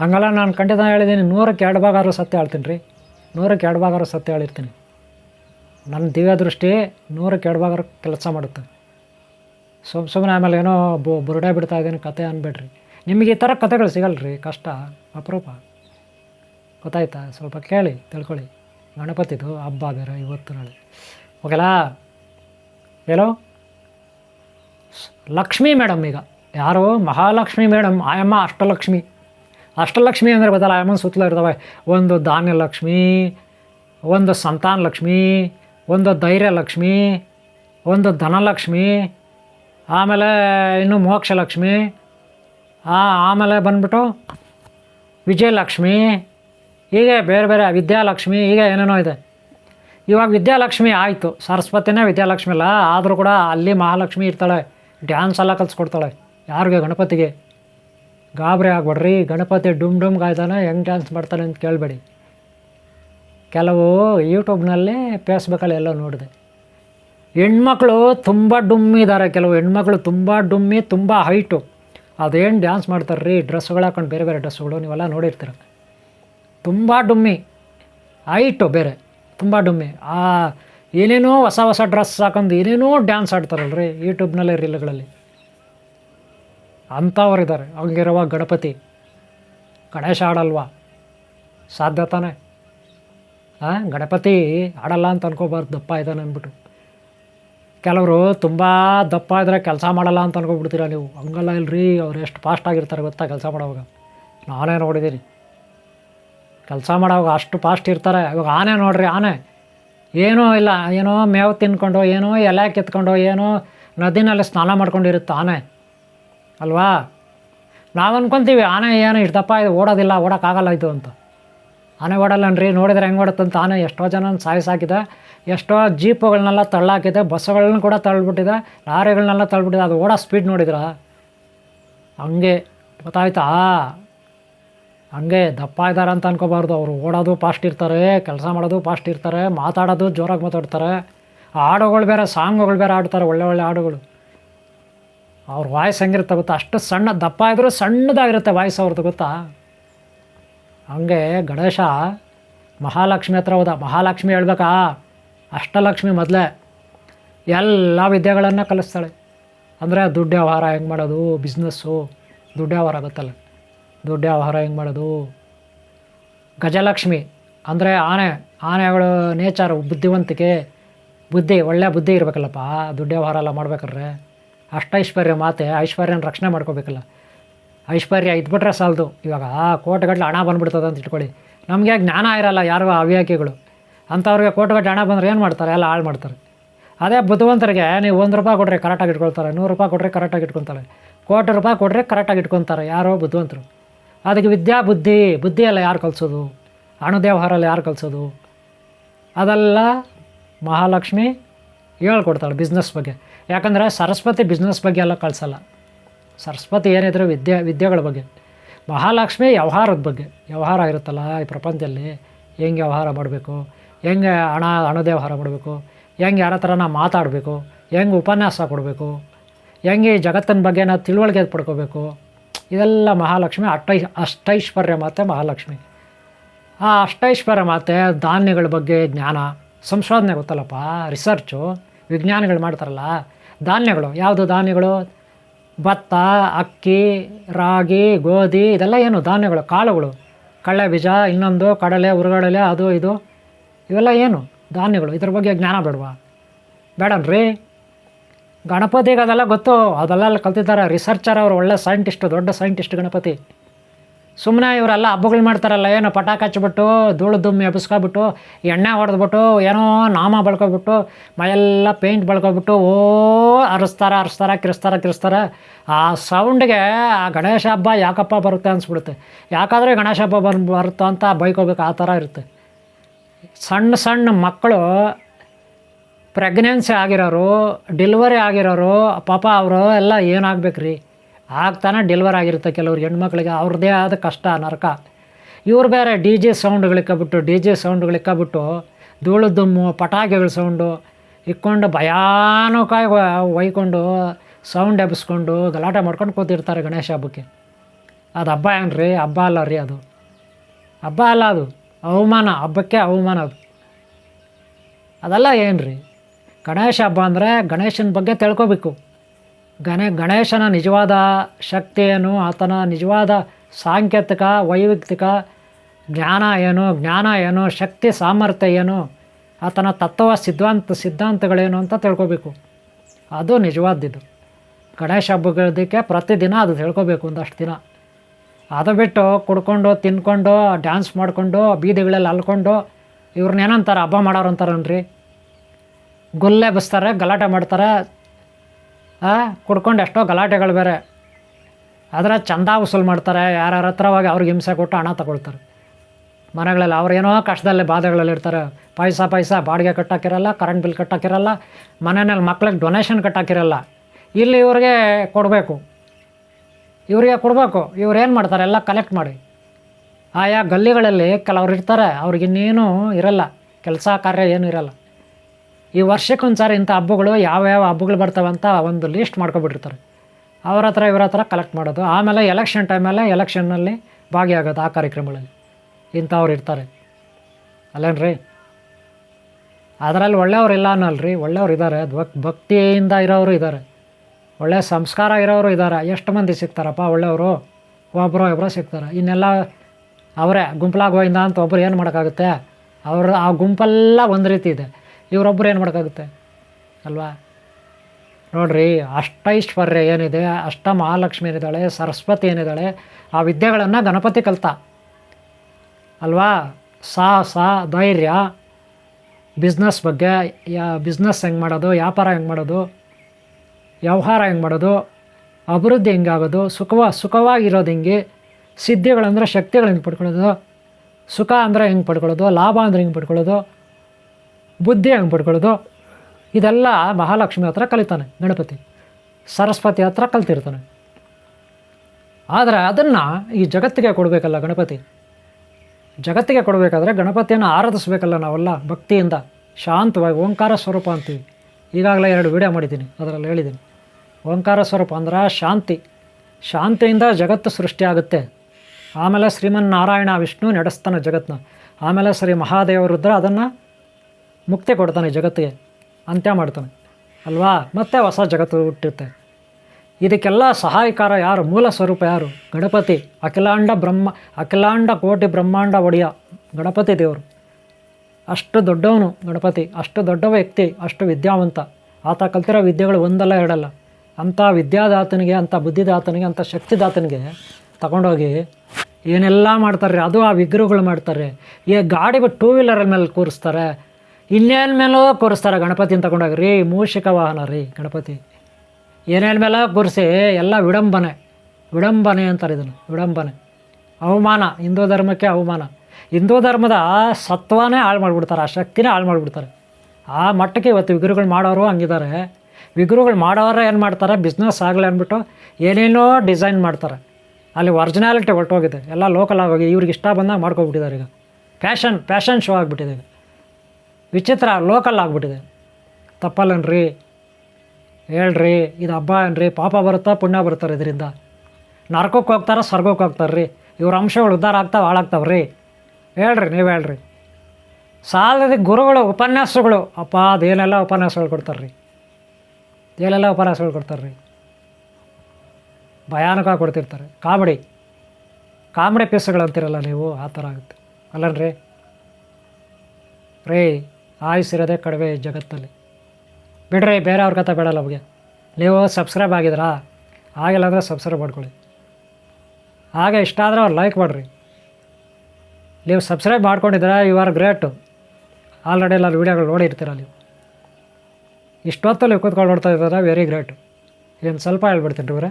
ಹಂಗಲ್ಲ, ನಾನು ಖಂಡಿತ ಹೇಳಿದ್ದೀನಿ ನೂರಕ್ಕೆ ಎರಡು ಭಾಗಾರು ಸತ್ಯ ಹೇಳ್ತೀನಿ ರೀ. ನೂರಕ್ಕೆ ಎರಡು ಭಾಗಾರು ಸತ್ಯ ಹೇಳಿರ್ತೀನಿ. ನನ್ನ ದಿವ್ಯ ದೃಷ್ಟಿ ನೂರಕ್ಕೆ ಎರಡು ಭಾಗಾರು ಕೆಲಸ ಮಾಡುತ್ತೆ. ಸುಮ್ ಸುಮ್ಮನೆ ಆಮೇಲೆ ಏನೋ ಬುರುಡೆ ಬಿಡ್ತಾ ಇದ್ದೀನಿ ಕತೆ ಅನ್ಬೇಡ್ರಿ. ನಿಮಗೆ ಈ ಥರ ಕತೆಗಳು ಸಿಗಲ್ರಿ ಕಷ್ಟ, ಅಪರೂಪ. ಗೊತ್ತಾಯ್ತಾ? ಸ್ವಲ್ಪ ಕೇಳಿ, ತಿಳ್ಕೊಳ್ಳಿ. ಗಣಪತಿದು ಹಬ್ಬ ಬೇರೆ ಇವತ್ತು ನಾಳೆ. ಓಕೆಲಾ ಹೇಳೋ? ಲಕ್ಷ್ಮಿ ಮೇಡಮ್ ಈಗ. ಯಾರು? ಮಹಾಲಕ್ಷ್ಮಿ ಮೇಡಮ್, ಆಯಮ್ಮ, ಅಷ್ಟಲಕ್ಷ್ಮಿ. ಅಷ್ಟಲಕ್ಷ್ಮಿ ಅಂದರೆ ಗೊತ್ತಲ್ಲ ಆಯಮ್ಮನ ಸುತ್ತಲೂ ಇರ್ತವೆ. ಒಂದು ಧಾನ್ಯ ಲಕ್ಷ್ಮಿ ಒಂದು ಸಂತಾನ ಲಕ್ಷ್ಮಿ ಒಂದು ಧೈರ್ಯ ಲಕ್ಷ್ಮಿ ಒಂದು ಧನಲಕ್ಷ್ಮಿ, ಆಮೇಲೆ ಇನ್ನು ಮೋಕ್ಷ ಲಕ್ಷ್ಮಿ ಆ, ಆಮೇಲೆ ಬಂದ್ಬಿಟ್ಟು ವಿಜಯಲಕ್ಷ್ಮಿ, ಹೀಗೆ ಬೇರೆ ಬೇರೆ ವಿದ್ಯಾಲಕ್ಷ್ಮಿ ಈಗ ಏನೇನೋ ಇದೆ. ಇವಾಗ ವಿದ್ಯಾಲಕ್ಷ್ಮಿ ಆಯಿತು. ಸರಸ್ವತಿನೇ ವಿದ್ಯಾಲಕ್ಷ್ಮಿ ಅಲ್ಲ, ಆದರೂ ಕೂಡ ಅಲ್ಲಿ ಮಹಾಲಕ್ಷ್ಮಿ ಇರ್ತಾಳೆ. ಡ್ಯಾನ್ಸ್ ಎಲ್ಲ ಕಲಿಸ್ಕೊಡ್ತಾಳೆ, ಯಾರಿಗೆ ಗಣಪತಿಗೆ. ಗಾಬರಿ ಆಗ್ಬೇಡ್ರಿ. ಗಣಪತಿ ಡುಮ್ ಡುಮ್ ಗಾಯ್ದಾನೆ ಹೆಂಗೆ ಡ್ಯಾನ್ಸ್ ಮಾಡ್ತಾನೆ ಅಂತ ಕೇಳಬೇಡಿ. ಕೆಲವು ಯೂಟ್ಯೂಬ್ನಲ್ಲಿ ಫೇಸ್ಬುಕ್ಕಲ್ಲಿ ಎಲ್ಲ ನೋಡಿದೆ. ಹೆಣ್ಮಕ್ಳು ತುಂಬ ಡುಮ್ಮಿ ಇದ್ದಾರೆ ಕೆಲವು ಹೆಣ್ಮಕ್ಳು ತುಂಬ ಡುಮ್ಮಿ, ತುಂಬ ಹೈಟು ಅದೇನು ಡ್ಯಾನ್ಸ್ ಮಾಡ್ತಾರೆ ರೀ ಡ್ರೆಸ್ಗಳು ಹಾಕೊಂಡು ಬೇರೆ ಬೇರೆ ಡ್ರೆಸ್ಗಳು ನೀವೆಲ್ಲ ನೋಡಿರ್ತೀರ. ತುಂಬ ಡುಮ್ಮಿ ಹೈಟು ಬೇರೆ, ತುಂಬ ಡುಮ್ಮಿ. ಆ ಏನೇನೋ ಹೊಸ ಹೊಸ ಡ್ರೆಸ್ ಹಾಕೊಂಡು ಏನೇನೋ ಡ್ಯಾನ್ಸ್ ಆಡ್ತಾರಲ್ರಿ ಯೂಟ್ಯೂಬ್ನಲ್ಲಿ ರೀಲ್ಗಳಲ್ಲಿ. ಅಂಥವ್ರಿದ್ದಾರೆ ಹಂಗಿರುವ ಗಣಪತಿ. ಗಣೇಶ ಆಡಲ್ವಾ ಸಾಧ್ಯ ತಾನೆ? ಹಾಂ ಗಣಪತಿ ಆಡಲ್ಲ ಅಂತ ಅನ್ಕೋಬಾರ್ದು. ದಪ್ಪ ಇದ್ದಾನೆ ಅಂದ್ಬಿಟ್ಟು. ಕೆಲವರು ತುಂಬ ದಪ್ಪ ಇದ್ದರೆ ಕೆಲಸ ಮಾಡಲ್ಲ ಅಂತ ಅನ್ಕೊಬಿಡ್ತೀರ ನೀವು? ಹಂಗಲ್ಲ ಇಲ್ರಿ, ಅವ್ರು ಎಷ್ಟು ಫಾಸ್ಟ್ ಆಗಿರ್ತಾರೆ ಗೊತ್ತಾ ಕೆಲಸ ಮಾಡೋವಾಗ? ನಾನೇ ನೋಡಿದ್ದೀನಿ. ಕೆಲಸ ಮಾಡೋವಾಗ ಅಷ್ಟು ಫಾಸ್ಟ್ ಇರ್ತಾರೆ. ಇವಾಗ ಆನೆ ನೋಡ್ರಿ, ಆನೆ. ಏನೂ ಇಲ್ಲ, ಏನೋ ಮೇವು ತಿನ್ಕೊಂಡು, ಏನೋ ಎಲೆ ಕಿತ್ಕೊಂಡು, ಏನೋ ನದಿನಲ್ಲಿ ಸ್ನಾನ ಮಾಡ್ಕೊಂಡಿರುತ್ತೆ ಆನೆ. ಅಲ್ವಾ? ನಾವು ಅಂದ್ಕೊತೀವಿ ಆನೆ ಏನು ಇಷ್ಟು ದಪ್ಪ ಇದು ಓಡೋದಿಲ್ಲ, ಓಡೋಕ್ಕಾಗಲ್ಲ ಇದು ಅಂತ. ಆನೆ ಓಡಲ್ಲನ್ರಿ, ನೋಡಿದ್ರೆ ಹೆಂಗೆ ಓಡುತ್ತಂತ ಆನೆ ಎಷ್ಟೋ ಜನ ಸಾಯಿಸಾಕಿದೆ, ಎಷ್ಟೋ ಜೀಪುಗಳನ್ನೆಲ್ಲ ತಳ್ಳಾಕಿದೆ, ಬಸ್ಸುಗಳನ್ನ ಕೂಡ ತಳ್ಳಿಬಿಟ್ಟಿದೆ, ಲಾರಿಗಳನ್ನೆಲ್ಲ ತಳ್ಳಿಬಿಟ್ಟಿದೆ, ಅದು ಓಡೋ ಸ್ಪೀಡ್ ನೋಡಿದ್ರ? ಹಂಗೆ, ಗೊತ್ತಾಯ್ತಾ? ಹಂಗೆ ದಪ್ಪ ಇದ್ದಾರೆ ಅಂತ ಅನ್ಕೋಬಾರ್ದು, ಅವರು ಓಡೋದು ಫಾಸ್ಟ್ ಇರ್ತಾರೆ, ಕೆಲಸ ಮಾಡೋದು ಫಾಸ್ಟ್ ಇರ್ತಾರೆ, ಮಾತಾಡೋದು ಜೋರಾಗಿ ಮಾತಾಡ್ತಾರೆ. ಹಾಡುಗಳು ಬೇರೆ, ಸಾಂಗ್ಗಳು ಬೇರೆ ಆಡ್ತಾರೆ, ಒಳ್ಳೆ ಒಳ್ಳೆ ಹಾಡುಗಳು ಅವ್ರ ವಾಯ್ಸ್ ಹೆಂಗಿರುತ್ತೆ ಗೊತ್ತಾ? ಅಷ್ಟು ಸಣ್ಣ ದಪ್ಪ ಇದ್ದರೂ ಸಣ್ಣದಾಗಿರುತ್ತೆ ವಾಯ್ಸ್ ಅವ್ರದ್ದು ಗೊತ್ತಾ? ಹಂಗೆ ಗಣೇಶ ಮಹಾಲಕ್ಷ್ಮಿ ಹತ್ರ ಹೋದ. ಮಹಾಲಕ್ಷ್ಮಿ ಹೇಳ್ಬೇಕಾ? ಅಷ್ಟಲಕ್ಷ್ಮಿ ಮೊದಲೇ. ಎಲ್ಲ ವಿದ್ಯೆಗಳನ್ನು ಕಲಿಸ್ತಾಳೆ. ಅಂದರೆ ದುಡ್ಡು ವ್ಯವಹಾರ ಹೆಂಗೆ ಮಾಡೋದು? ಬಿಸ್ನೆಸ್ಸು. ದುಡ್ಡು ವ್ಯವಹಾರ ಗೊತ್ತಲ್ಲ. ದುಡ್ಡು ವ್ಯವಹಾರ ಹೆಂಗೆ ಮಾಡೋದು? ಗಜಲಕ್ಷ್ಮಿ. ಅಂದರೆ ಆನೆ. ಆನೆಗಳು ನೇಚರ್, ಬುದ್ಧಿವಂತಿಕೆ. ಬುದ್ಧಿ, ಒಳ್ಳೆ ಬುದ್ಧಿ ಇರಬೇಕಲ್ಲಪ್ಪ. ದುಡ್ಡು ವ್ಯವಹಾರ ಎಲ್ಲ ಮಾಡ್ಬೇಕಾದ್ರೆ. ಅಷ್ಟೈಶ್ವರ್ಯ ಮಾತೆ, ಐಶ್ವರ್ಯನ ರಕ್ಷಣೆ ಮಾಡ್ಕೋಬೇಕಲ್ಲ. ಐಶ್ವರ್ಯ ಇದ್ಬಿಟ್ರೆ ಸಾಲದು. ಇವಾಗ ಕೋಟಿಗಟ್ಟಲೆ ಹಣ ಬಂದುಬಿಡ್ತದೆ ಅಂತ ಇಟ್ಕೊಳ್ಳಿ. ನಮಗೆ ಜ್ಞಾನ ಇರಲ್ಲ ಯಾರು ಹವ್ಯಾಕಿಗಳು ಅಂಥವ್ರಿಗೆ ಕೋಟಿಗಟ್ಟಲೆ ಹಣ ಬಂದರೆ ಏನು ಮಾಡ್ತಾರೆ? ಎಲ್ಲ ಹಾಳು ಮಾಡ್ತಾರೆ. ಅದೇ ಬುದ್ಧಿವಂತರಿಗೆ ನೀವು ಒಂದು ರೂಪಾಯಿ ಕೊಟ್ಟರೆ ಕರೆಕ್ಟಾಗಿ ಇಟ್ಕೊಳ್ತಾರೆ, ನೂರು ರೂಪಾಯಿ ಕೊಟ್ಟರೆ ಕರೆಕ್ಟಾಗಿ ಇಟ್ಕೊತಾರೆ ಕೋಟಿ ರೂಪಾಯಿ ಕೊಟ್ಟರೆ ಕರೆಕ್ಟಾಗಿ ಇಟ್ಕೊತಾರೆ ಯಾರೋ ಬುದ್ಧಿವಂತರು. ಅದಕ್ಕೆ ವಿದ್ಯಾ ಬುದ್ಧಿ ಬುದ್ಧಿ ಎಲ್ಲ ಯಾರು ಕಲಿಸೋದು? ಅಣುದೇವಹಾರ ಎಲ್ಲ ಯಾರು ಕಲಿಸೋದು? ಅದೆಲ್ಲ ಮಹಾಲಕ್ಷ್ಮಿ ಹೇಳ್ಕೊಡ್ತಾಳೆ ಬಿಸ್ನೆಸ್ ಬಗ್ಗೆ. ಯಾಕಂದರೆ ಸರಸ್ವತಿ ಬಿಸ್ನೆಸ್ ಬಗ್ಗೆ ಎಲ್ಲ ಕಳಿಸಲ್ಲ. ಸರಸ್ವತಿ ಏನಿದ್ರು ವಿದ್ಯೆ, ವಿದ್ಯೆಗಳ ಬಗ್ಗೆ. ಮಹಾಲಕ್ಷ್ಮಿ ವ್ಯವಹಾರದ ಬಗ್ಗೆ. ವ್ಯವಹಾರ ಇರುತ್ತಲ್ಲ ಈ ಪ್ರಪಂಚದಲ್ಲಿ. ಹೆಂಗೆ ವ್ಯವಹಾರ ಮಾಡಬೇಕು? ಹೆಂಗೆ ಹಣ, ಹಣದ ವ್ಯವಹಾರ ಮಾಡಬೇಕು? ಹೆಂಗೆ ಯಾರ ಹತ್ರನ ಮಾತಾಡಬೇಕು? ಹೆಂಗೆ ಉಪನ್ಯಾಸ ಕೊಡಬೇಕು? ಹೆಂಗೆ ಈ ಜಗತ್ತಿನ ಬಗ್ಗೆ ನಾವು ತಿಳುವಳಿಕೆ ಪಡ್ಕೋಬೇಕು? ಇದೆಲ್ಲ ಮಹಾಲಕ್ಷ್ಮಿ ಅಷ್ಟೈ, ಅಷ್ಟೈಶ್ವರ್ಯ ಮಾತೆ ಮಹಾಲಕ್ಷ್ಮಿ. ಆ ಅಷ್ಟೈಶ್ವರ್ಯ ಮಾತೆ ಧಾನ್ಯಗಳ ಬಗ್ಗೆ ಜ್ಞಾನ. ಸಂಶೋಧನೆ ಗೊತ್ತಲ್ಲಪ್ಪ? ರಿಸರ್ಚು ವಿಜ್ಞಾನಿಗಳು ಮಾಡ್ತಾರಲ್ಲ? ಧಾನ್ಯಗಳು, ಯಾವುದು ಧಾನ್ಯಗಳು? ಭತ್ತ, ಅಕ್ಕಿ, ರಾಗಿ, ಗೋಧಿ, ಇದೆಲ್ಲ ಏನು ಧಾನ್ಯಗಳು, ಕಾಳುಗಳು, ಕಳ್ಳೆ ಬೀಜ, ಇನ್ನೊಂದು ಕಡಲೆ, ಉರುಗಡಲೆ, ಅದು ಇದು, ಇವೆಲ್ಲ ಏನು ಧಾನ್ಯಗಳು? ಇದ್ರ ಬಗ್ಗೆ ಜ್ಞಾನ ಬೇಡವಾ? ಬೇಡನ್ರಿ. ಗಣಪತಿಗೆ ಅದೆಲ್ಲ ಗೊತ್ತು, ಅದೆಲ್ಲ ಕಲ್ತಿದ್ದಾರೆ. ರಿಸರ್ಚರ್ ಅವರು, ಒಳ್ಳೆ ಸೈಂಟಿಸ್ಟ್ ದೊಡ್ಡ ಸೈಂಟಿಸ್ಟ್ ಗಣಪತಿ. ಸುಮ್ಮನೆ ಇವರೆಲ್ಲ ಹಬ್ಬಗಳು ಮಾಡ್ತಾರಲ್ಲ, ಏನೋ ಪಟಾಕ ಹಚ್ಬಿಟ್ಟು, ಧೂಳು ದುಮ್ಮಿ ಎಬ್ಸ್ಕೊಬಿಟ್ಟು ಎಣ್ಣೆ ಹೊಡೆದ್ಬಿಟ್ಟು, ಏನೋ ನಾಮ ಬಳ್ಕೊಬಿಟ್ಟು, ಮೈಯೆಲ್ಲ ಪೇಂಟ್ ಬಳ್ಕೊಬಿಟ್ಟು, ಓ ಅರಿಸ್ತಾರ ಅರಿಸ್ತಾರ, ಕಿರಿಸ್ತಾರ ಕಿರಿಸ್ತಾರ. ಆ ಸೌಂಡ್ಗೆ ಆ ಗಣೇಶ ಹಬ್ಬ ಯಾಕಪ್ಪ ಬರುತ್ತೆ ಅನ್ಸ್ಬಿಡುತ್ತೆ. ಯಾಕಾದರೆ ಗಣೇಶ ಹಬ್ಬ ಬರ್, ಬರುತ್ತೋ ಅಂತ ಬೈಕೋಬೇಕು ಆ ಥರ ಇರುತ್ತೆ. ಸಣ್ಣ ಸಣ್ಣ ಮಕ್ಕಳು ಪ್ರೆಗ್ನೆನ್ಸಿ ಆಗಿರೋರು, ಡೆಲಿವರಿ ಆಗಿರೋರು, ಪಾಪ ಅವರು ಎಲ್ಲ ಏನಾಗ್ಬೇಕು ರೀ ಆಗ್ತಾನೆ ಡೆಲಿವರ್ ಆಗಿರುತ್ತೆ ಕೆಲವ್ರಿಗೆ. ಹೆಣ್ಮಕ್ಳಿಗೆ ಅವ್ರದ್ದೇ ಆದ ಕಷ್ಟ, ನರಕ. ಇವ್ರು ಬೇರೆ ಡಿ ಜೆ ಸೌಂಡ್ಗಳಿಕ್ಕಬಿಟ್ಟು ಡಿ ಜೆ ಸೌಂಡ್ಗಳಿಕ್ಕಬಿಟ್ಟು ಧೂಳು ದುಮ್ಮು ಪಟಾಕಿಗಳ ಸೌಂಡು ಇಕ್ಕೊಂಡು ಭಯಾನಕವಾಗಿ ಒಯ್ಕೊಂಡು ಸೌಂಡ್ ಎಬ್ಬಿಸ್ಕೊಂಡು ಗಲಾಟೆ ಮಾಡ್ಕೊಂಡು ಕೂತಿರ್ತಾರೆ ಗಣೇಶ ಹಬ್ಬಕ್ಕೆ. ಅದು ಹಬ್ಬ ಏನ್ರಿ? ಹಬ್ಬ ಅಲ್ಲ ರೀ ಅದು. ಹಬ್ಬ ಅಲ್ಲ ಅದು. ಅವಮಾನ. ಹಬ್ಬಕ್ಕೆ ಅವಮಾನ ಅದು. ಅದೆಲ್ಲ ಏನು ರೀ ಗಣೇಶ ಹಬ್ಬ ಅಂದರೆ ಗಣೇಶನ ಬಗ್ಗೆ ತಿಳ್ಕೊಬೇಕು. ಗಣೇ ಗಣೇಶನ ನಿಜವಾದ ಶಕ್ತಿ ಏನು ಆತನ ನಿಜವಾದ ಸಾಂಕೇತಿಕ, ವೈಯಕ್ತಿಕ ಜ್ಞಾನ ಏನು ಜ್ಞಾನ ಏನು, ಶಕ್ತಿ ಸಾಮರ್ಥ್ಯ ಏನು, ಆತನ ತತ್ವ ಸಿದ್ಧಾಂತ, ಸಿದ್ಧಾಂತಗಳೇನು ಅಂತ ತಿಳ್ಕೊಬೇಕು. ಅದು ನಿಜವಾದ್ದಿದ್ದು ಗಣೇಶ ಹಬ್ಬಗಳದಕ್ಕೆ ಪ್ರತಿದಿನ ಅದು ತಿಳ್ಕೊಬೇಕು ಒಂದಷ್ಟು ದಿನ. ಅದು ಬಿಟ್ಟು ಕುಡ್ಕೊಂಡು, ತಿನ್ಕೊಂಡು, ಡ್ಯಾನ್ಸ್ ಮಾಡಿಕೊಂಡು, ಬೀದಿಗಳಲ್ಲಿ ಅಲ್ಕೊಂಡು ಇವ್ರನ್ನ ಏನಂತಾರೆ ಹಬ್ಬ ಮಾಡೋರು ಅಂತಾರನ್ರಿ? ಗುಲ್ಲೆ ಬಸ್ತಾರೆ, ಗಲಾಟೆ ಮಾಡ್ತಾರೆ ಕುಡ್ಕೊಂಡು ಎಷ್ಟೋ ಗಲಾಟೆಗಳು ಬೇರೆ. ಆದರೆ ಚಂದ ವಸೂಲು ಮಾಡ್ತಾರೆ, ಯಾರ್ಯಾರ ಹತ್ರ ಹೋಗಿ ಅವ್ರಿಗೆ ಹಿಂಸೆ ಕೊಟ್ಟು ಹಣ ತಗೊಳ್ತಾರೆ. ಮನೆಗಳಲ್ಲಿ ಅವ್ರೇನೋ ಕಷ್ಟದಲ್ಲಿ ಬಾಧೆಗಳಲ್ಲಿ ಇರ್ತಾರೆ. ಪೈಸಾ ಪೈಸಾ, ಬಾಡಿಗೆ ಕಟ್ಟಾಕಿರಲ್ಲ ಕರೆಂಟ್ ಬಿಲ್ ಕಟ್ಟೋಕ್ಕಿರಲ್ಲ, ಮನೆಯಲ್ಲಿ ಮಕ್ಳಿಗೆ ಡೊನೇಷನ್ ಕಟ್ಟೋಕ್ಕಿರಲ್ಲ. ಇಲ್ಲಿ ಇವ್ರಿಗೆ ಕೊಡಬೇಕು. ಇವರಿಗೆ ಕೊಡಬೇಕು. ಇವ್ರು ಏನು ಮಾಡ್ತಾರೆ? ಎಲ್ಲ ಕಲೆಕ್ಟ್ ಮಾಡಿ. ಆಯಾ ಗಲ್ಲಿಗಳಲ್ಲಿ ಕೆಲವ್ರು ಇರ್ತಾರೆ, ಅವ್ರಿಗೆ ಇನ್ನೇನು ಇರಲ್ಲ. ಕೆಲಸ ಕಾರ್ಯ ಏನೂ ಇರಲ್ಲ. ಈ ವರ್ಷಕ್ಕೊಂದ್ಸಾರಿ ಇಂಥ ಹಬ್ಬಗಳು ಯಾವ್ಯಾವ ಹಬ್ಬಗಳು ಬರ್ತಾವೆ ಅಂತ ಒಂದು ಲೀಸ್ಟ್ ಮಾಡ್ಕೊಬಿಟ್ಟಿರ್ತಾರೆ. ಅವ್ರ ಹತ್ರ, ಇವ್ರ ಹತ್ರ ಕಲೆಕ್ಟ್ ಮಾಡೋದು. ಆಮೇಲೆ ಎಲೆಕ್ಷನ್ ಟೈಮಲ್ಲೇ ಎಲೆಕ್ಷನ್ನಲ್ಲಿ ಭಾಗಿಯಾಗೋದು ಆ ಕಾರ್ಯಕ್ರಮಗಳಲ್ಲಿ. ಇಂಥವ್ರು ಇರ್ತಾರೆ. ಅಲ್ಲೇನ್ರಿ? ಅದರಲ್ಲಿ ಒಳ್ಳೆಯವ್ರು ಇಲ್ಲ ಅನ್ನಲ್ರಿ. ಒಳ್ಳೆಯವ್ರು ಇದ್ದಾರೆ ಭಕ್, ಭಕ್ತಿಯಿಂದ ಇರೋರು ಇದ್ದಾರೆ ಒಳ್ಳೆಯ ಸಂಸ್ಕಾರ ಇರೋರು ಇದ್ದಾರೆ ಎಷ್ಟು ಮಂದಿ ಸಿಗ್ತಾರಪ್ಪ ಒಳ್ಳೆಯವರು? ಒಬ್ಬರು ಒಬ್ಬರು ಸಿಗ್ತಾರೆ. ಇನ್ನೆಲ್ಲ ಅವರೇ ಗುಂಪಲಾಗೋಯಿಂದ ಅಂತ ಒಬ್ಬರು ಏನು ಮಾಡೋಕ್ಕಾಗುತ್ತೆ? ಅವ್ರ, ಆ ಗುಂಪೆಲ್ಲ ಒಂದು ರೀತಿ ಇದೆ. ಇವರೊಬ್ಬರು ಏನು ಮಾಡೋಕ್ಕಾಗುತ್ತೆ ಅಲ್ವಾ? ನೋಡ್ರಿ, ಅಷ್ಟೈಶ್ವರ್ಯ ಏನಿದೆ ಅಷ್ಟ ಮಹಾಲಕ್ಷ್ಮಿ ಏನಿದ್ದಾಳೆ, ಸರಸ್ವತಿ ಏನಿದ್ದಾಳೆ, ಆ ವಿದ್ಯೆಗಳನ್ನು ಗಣಪತಿ ಕಲ್ತ. ಅಲ್ವಾ? ಸಾಹಸ ಧೈರ್ಯ, ಬಿಸ್ನೆಸ್ ಬಗ್ಗೆ, ಯಾ, ಬಿಸ್ನೆಸ್ ಹೆಂಗೆ ಮಾಡೋದು, ವ್ಯಾಪಾರ ಹೆಂಗೆ ಮಾಡೋದು, ವ್ಯವಹಾರ ಹೆಂಗೆ ಮಾಡೋದು, ಅಭಿವೃದ್ಧಿ ಹೆಂಗಾಗೋದು ಸುಖವ, ಸುಖವಾಗಿರೋದು ಹೆಂಗೆ, ಸಿದ್ಧಿಗಳಂದರೆ ಶಕ್ತಿಗಳು ಹೆಂಗೆ ಪಡ್ಕೊಳ್ಳೋದು, ಸುಖ ಅಂದರೆ ಹೆಂಗೆ ಪಡ್ಕೊಳ್ಳೋದು, ಲಾಭ ಅಂದರೆ ಹೆಂಗೆ ಪಡ್ಕೊಳ್ಳೋದು ಬುದ್ಧಿ ಹೆಂಗೆ ಪಡ್ಕೊಳ್ಳೋದು? ಇದೆಲ್ಲ ಮಹಾಲಕ್ಷ್ಮಿ ಹತ್ರ ಕಲಿತಾನೆ, ಗಣಪತಿ. ಸರಸ್ವತಿ ಹತ್ರ ಕಲ್ತಿರ್ತಾನೆ. ಆದರೆ ಅದನ್ನು ಈ ಜಗತ್ತಿಗೆ ಕೊಡಬೇಕಲ್ಲ ಗಣಪತಿ. ಜಗತ್ತಿಗೆ ಕೊಡಬೇಕಾದ್ರೆ ಗಣಪತಿಯನ್ನು ಆರಾಧಿಸ್ಬೇಕಲ್ಲ ನಾವೆಲ್ಲ ಭಕ್ತಿಯಿಂದ, ಶಾಂತವಾಗಿ, ಓಂಕಾರ ಸ್ವರೂಪ ಅಂತೀವಿ. ಈಗಾಗಲೇ ಎರಡು ವಿಡಿಯೋ ಮಾಡಿದ್ದೀನಿ, ಅದರಲ್ಲಿ ಹೇಳಿದ್ದೀನಿ. ಓಂಕಾರ ಸ್ವರೂಪ ಅಂದ್ರೆ ಶಾಂತಿ. ಶಾಂತಿಯಿಂದ ಜಗತ್ತು ಸೃಷ್ಟಿಯಾಗುತ್ತೆ ಆಮೇಲೆ ಶ್ರೀಮನ್ನಾರಾಯಣ ವಿಷ್ಣು ನಡೆಸ್ತಾನೆ ಜಗತ್ತನ್ನ ಆಮೇಲೆ ಶ್ರೀ ಮಹಾದೇವ ರುದ್ರ ಅದನ್ನು ಮುಕ್ತಿ ಕೊಡ್ತಾನೆ ಜಗತ್ತಿಗೆ. ಅಂತ್ಯ ಮಾಡ್ತಾನೆ. ಅಲ್ವಾ? ಮತ್ತೆ ಹೊಸ ಜಗತ್ತು ಹುಟ್ಟುತ್ತೆ ಇದಕ್ಕೆಲ್ಲ ಸಹಾಯಕಾರ ಯಾರು? ಮೂಲ ಸ್ವರೂಪ ಯಾರು? ಗಣಪತಿ. ಅಖಿಲಾಂಡ ಬ್ರಹ್ಮ, ಅಖಿಲಾಂಡ ಕೋಟಿ ಬ್ರಹ್ಮಾಂಡ ಒಡೆಯ ಗಣಪತಿ ದೇವರು. ಅಷ್ಟು ದೊಡ್ಡವನು ಗಣಪತಿ. ಅಷ್ಟು ದೊಡ್ಡ ವ್ಯಕ್ತಿ. ಅಷ್ಟು ವಿದ್ಯಾವಂತ. ಆತ ಕಲ್ತಿರೋ ವಿದ್ಯೆಗಳು ಒಂದಲ್ಲ ಎರಡಲ್ಲ. ಅಂಥ ವಿದ್ಯಾದಾತನಿಗೆ, ಅಂಥ ಬುದ್ಧಿದಾತನಿಗೆ, ಅಂಥ ಶಕ್ತಿದಾತನಿಗೆ ತಗೊಂಡೋಗಿ ಏನೆಲ್ಲ ಮಾಡ್ತಾರೆ? ಅದು ಆ ವಿಗ್ರಹಗಳು ಮಾಡ್ತಾರೆ. ಈ ಗಾಡಿ ಟೂ ವೀಲರ್ ಮೇಲೆ ಕೂರಿಸ್ತಾರೆ. ಇನ್ನೇನ ಮೇಲೂ ಕೂರಿಸ್ತಾರೆ ಗಣಪತಿನ ತಗೊಂಡಾಗ. ರೀ, ಮೂಷಿಕ ವಾಹನ ರೀ ಗಣಪತಿ. ಏನೇನು ಮೇಲೆ ಕೂರಿಸಿ ಎಲ್ಲ ವಿಡಂಬನೆ. ವಿಡಂಬನೆ ಅಂತಾರೆ ಇದನ್ನು, ವಿಡಂಬನೆ. ಅವಮಾನ, ಹಿಂದೂ ಧರ್ಮಕ್ಕೆ ಅವಮಾನ. ಹಿಂದೂ ಧರ್ಮದ ಸತ್ವನೇ ಹಾಳು ಮಾಡಿಬಿಡ್ತಾರೆ, ಆ ಶಕ್ತಿನೇ ಹಾಳು ಮಾಡಿಬಿಡ್ತಾರೆ. ಆ ಮಟ್ಟಕ್ಕೆ ಇವತ್ತು ವಿಗ್ರಹಗಳು ಮಾಡೋರು ಹಂಗಿದ್ದಾರೆ. ವಿಗ್ರಹಗಳು ಮಾಡೋರು ಏನು ಮಾಡ್ತಾರೆ? ಬಿಸ್ನೆಸ್ ಆಗಲಿ ಅಂದ್ಬಿಟ್ಟು ಏನೇನೋ ಡಿಸೈನ್ ಮಾಡ್ತಾರೆ. ಅಲ್ಲಿ ಒರ್ಜಿನಾಲಿಟಿ ಹೊರಟೋಗಿದೆ. ಎಲ್ಲ ಲೋಕಲ್ ಆಗೋಗಿ ಇವ್ರಿಗೆ ಇಷ್ಟ ಬಂದಾಗ ಮಾಡ್ಕೊಬಿಟ್ಟಿದ್ದಾರೆ ಈಗ. ಫ್ಯಾಷನ್ ಫ್ಯಾಷನ್ ಶೋ ಆಗಿಬಿಟ್ಟಿದೆ ಈಗ. ವಿಚಿತ್ರ ಲೋಕಲ್ ಆಗ್ಬಿಟ್ಟಿದೆ. ತಪ್ಪಲ್ಲನ್ರಿ, ಹೇಳ್ರಿ, ಇದು ಹಬ್ಬ ಏನ್ರಿ ಪಾಪ ಬರುತ್ತಾ ಪುಣ್ಯ ಬರ್ತಾರೆ ಇದರಿಂದ. ನರಕಕ್ಕೆ ಹೋಗ್ತಾರ ಸ್ವರ್ಗಕ್ಕೆ ಹೋಗ್ತಾರ್ರಿ. ಇವ್ರ ಅಂಶಗಳು ಉದ್ಧಾರ ಆಗ್ತಾವೆ, ಹಾಳಾಗ್ತಾವ್ರಿ. ಹೇಳ್ರಿ, ನೀವು ಹೇಳ್ರಿ. ಸಾಲದ ಗುರುಗಳು, ಉಪನ್ಯಾಸಗಳು, ಅಪ್ಪ ಅದೇನೆಲ್ಲ ಉಪನ್ಯಾಸಗಳು ಕೊಡ್ತಾರ್ರಿ. ಏನೆಲ್ಲ ಉಪನ್ಯಾಸಗಳು ಕೊಡ್ತಾರ್ರಿ. ಭಯಾನಕ ಕೊಡ್ತಿರ್ತಾರೆ. ಕಾಮಿಡಿ. ಕಾಮಿಡಿ ಪೀಸ್ಗಳು ಅಂತೀರಲ್ಲ ನೀವು, ಆ ಥರ ಆಗುತ್ತೆ. ಅಲ್ಲನ್ರಿ? ರೇ ಆಯುಸ್ಸಿರೋದೇ ಕಡಿಮೆ ಈ ಜಗತ್ತಲ್ಲಿ. ಬಿಡ್ರಿ, ಬೇರೆಯವ್ರ ಕಥೆ ಬೇಡಲ್ಲ ನಮಗೆ ನೀವು ಸಬ್ಸ್ಕ್ರೈಬ್ ಆಗಿದ್ರಾ? ಆಗಿಲ್ಲ ಅಂದರೆ ಸಬ್ಸ್ಕ್ರೈಬ್ ಮಾಡ್ಕೊಳ್ಳಿ. ಆಗ ಇಷ್ಟ ಆದರೆ ಅವ್ರು ಲೈಕ್ ಮಾಡಿರಿ. ನೀವು ಸಬ್ಸ್ಕ್ರೈಬ್ ಮಾಡ್ಕೊಂಡಿದ್ರೆ ಯು ಆರ್ ಗ್ರೇಟು ಆಲ್ರೆಡಿ ಎಲ್ಲ ವೀಡಿಯೋಗಳು ನೋಡಿರ್ತೀರ ನೀವು. ಇಷ್ಟೊತ್ತಲ್ಲಿ ನೀವು ಕೂತ್ಕೊಂಡು ನೋಡ್ತಾ ಇದ್ದಾರೆ ವೆರಿ ಗ್ರೇಟು ಏನು ಸ್ವಲ್ಪ ಹೇಳ್ಬಿಡ್ತೀನಿ ಇವರೇ.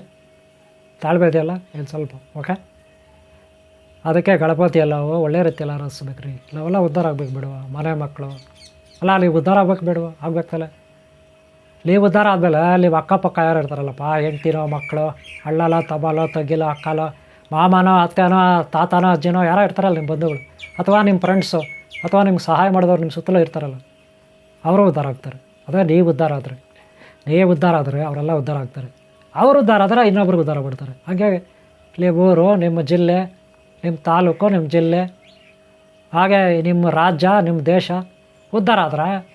ತಾಳ್ಮೆ ಇದೆಯಲ್ಲ? ಏನು ಸ್ವಲ್ಪ ಓಕೆ ಅದಕ್ಕೆ ಗಣಪತಿ ಎಲ್ಲವು ಒಳ್ಳೆ ರೀತಿಯೆಲ್ಲ ರಚಿಸ್ಬೇಕು ರೀ ನಾವೆಲ್ಲ ಉದ್ಧಾರ ಆಗ್ಬೇಕು ಬಿಡುವ ಮನೆ ಮಕ್ಕಳು. ಅಲ್ಲ, ಅಲ್ಲಿ ಉದ್ಧಾರ ಆಗ್ಬೇಕು ಬೇಡವ ಆಗ್ಬೇಕಲ್ಲ ನೀವು ಉದ್ಧಾರ ಆದಮೇಲೆ ಅಲ್ಲಿ ಅಕ್ಕಪಕ್ಕ ಯಾರು ಇರ್ತಾರಲ್ಲಪ್ಪ, ಹೆಂಡ್ತಿನೋ, ಮಕ್ಕಳು ಅಳ್ಳಲ್ಲ ತಬಾಲೋ ತಗ್ಗಿಲೋ ಅಕ್ಕಲೋ, ಮಾಮನೋ, ಅತ್ತೆನೋ, ತಾತನೋ, ಅಜ್ಜಿನೋ, ಯಾರೋ ಇರ್ತಾರಲ್ಲ ನಿಮ್ಮ ಬಂಧುಗಳು, ಅಥವಾ ನಿಮ್ಮ ಫ್ರೆಂಡ್ಸು ಅಥವಾ ನಿಮ್ಗೆ ಸಹಾಯ ಮಾಡಿದವ್ರು ನಿಮ್ಮ ಸುತ್ತಲೂ ಇರ್ತಾರಲ್ಲ, ಅವರು ಉದ್ಧಾರ ಆಗ್ತಾರೆ. ಅದೇ ನೀವು ಉದ್ಧಾರ ಆದರೆ ನೀವು ಉದ್ಧಾರ ಆದರೆ ಅವರೆಲ್ಲ ಉದ್ಧಾರ ಆಗ್ತಾರೆ. ಅವರು ಉದ್ಧಾರ ಆದರೆ ಇನ್ನೊಬ್ರಿಗೆ ಉದ್ಧಾರ ಬಿಡ್ತಾರೆ ಹಾಗೆ ನೀವು ಊರು, ನಿಮ್ಮ ಜಿಲ್ಲೆ, ನಿಮ್ಮ ತಾಲೂಕು, ನಿಮ್ಮ ಜಿಲ್ಲೆ, ಹಾಗೆ ನಿಮ್ಮ ರಾಜ್ಯ, ನಿಮ್ಮ ದೇಶ ಉದ್ಧಾರ ಆದ್ರೆ?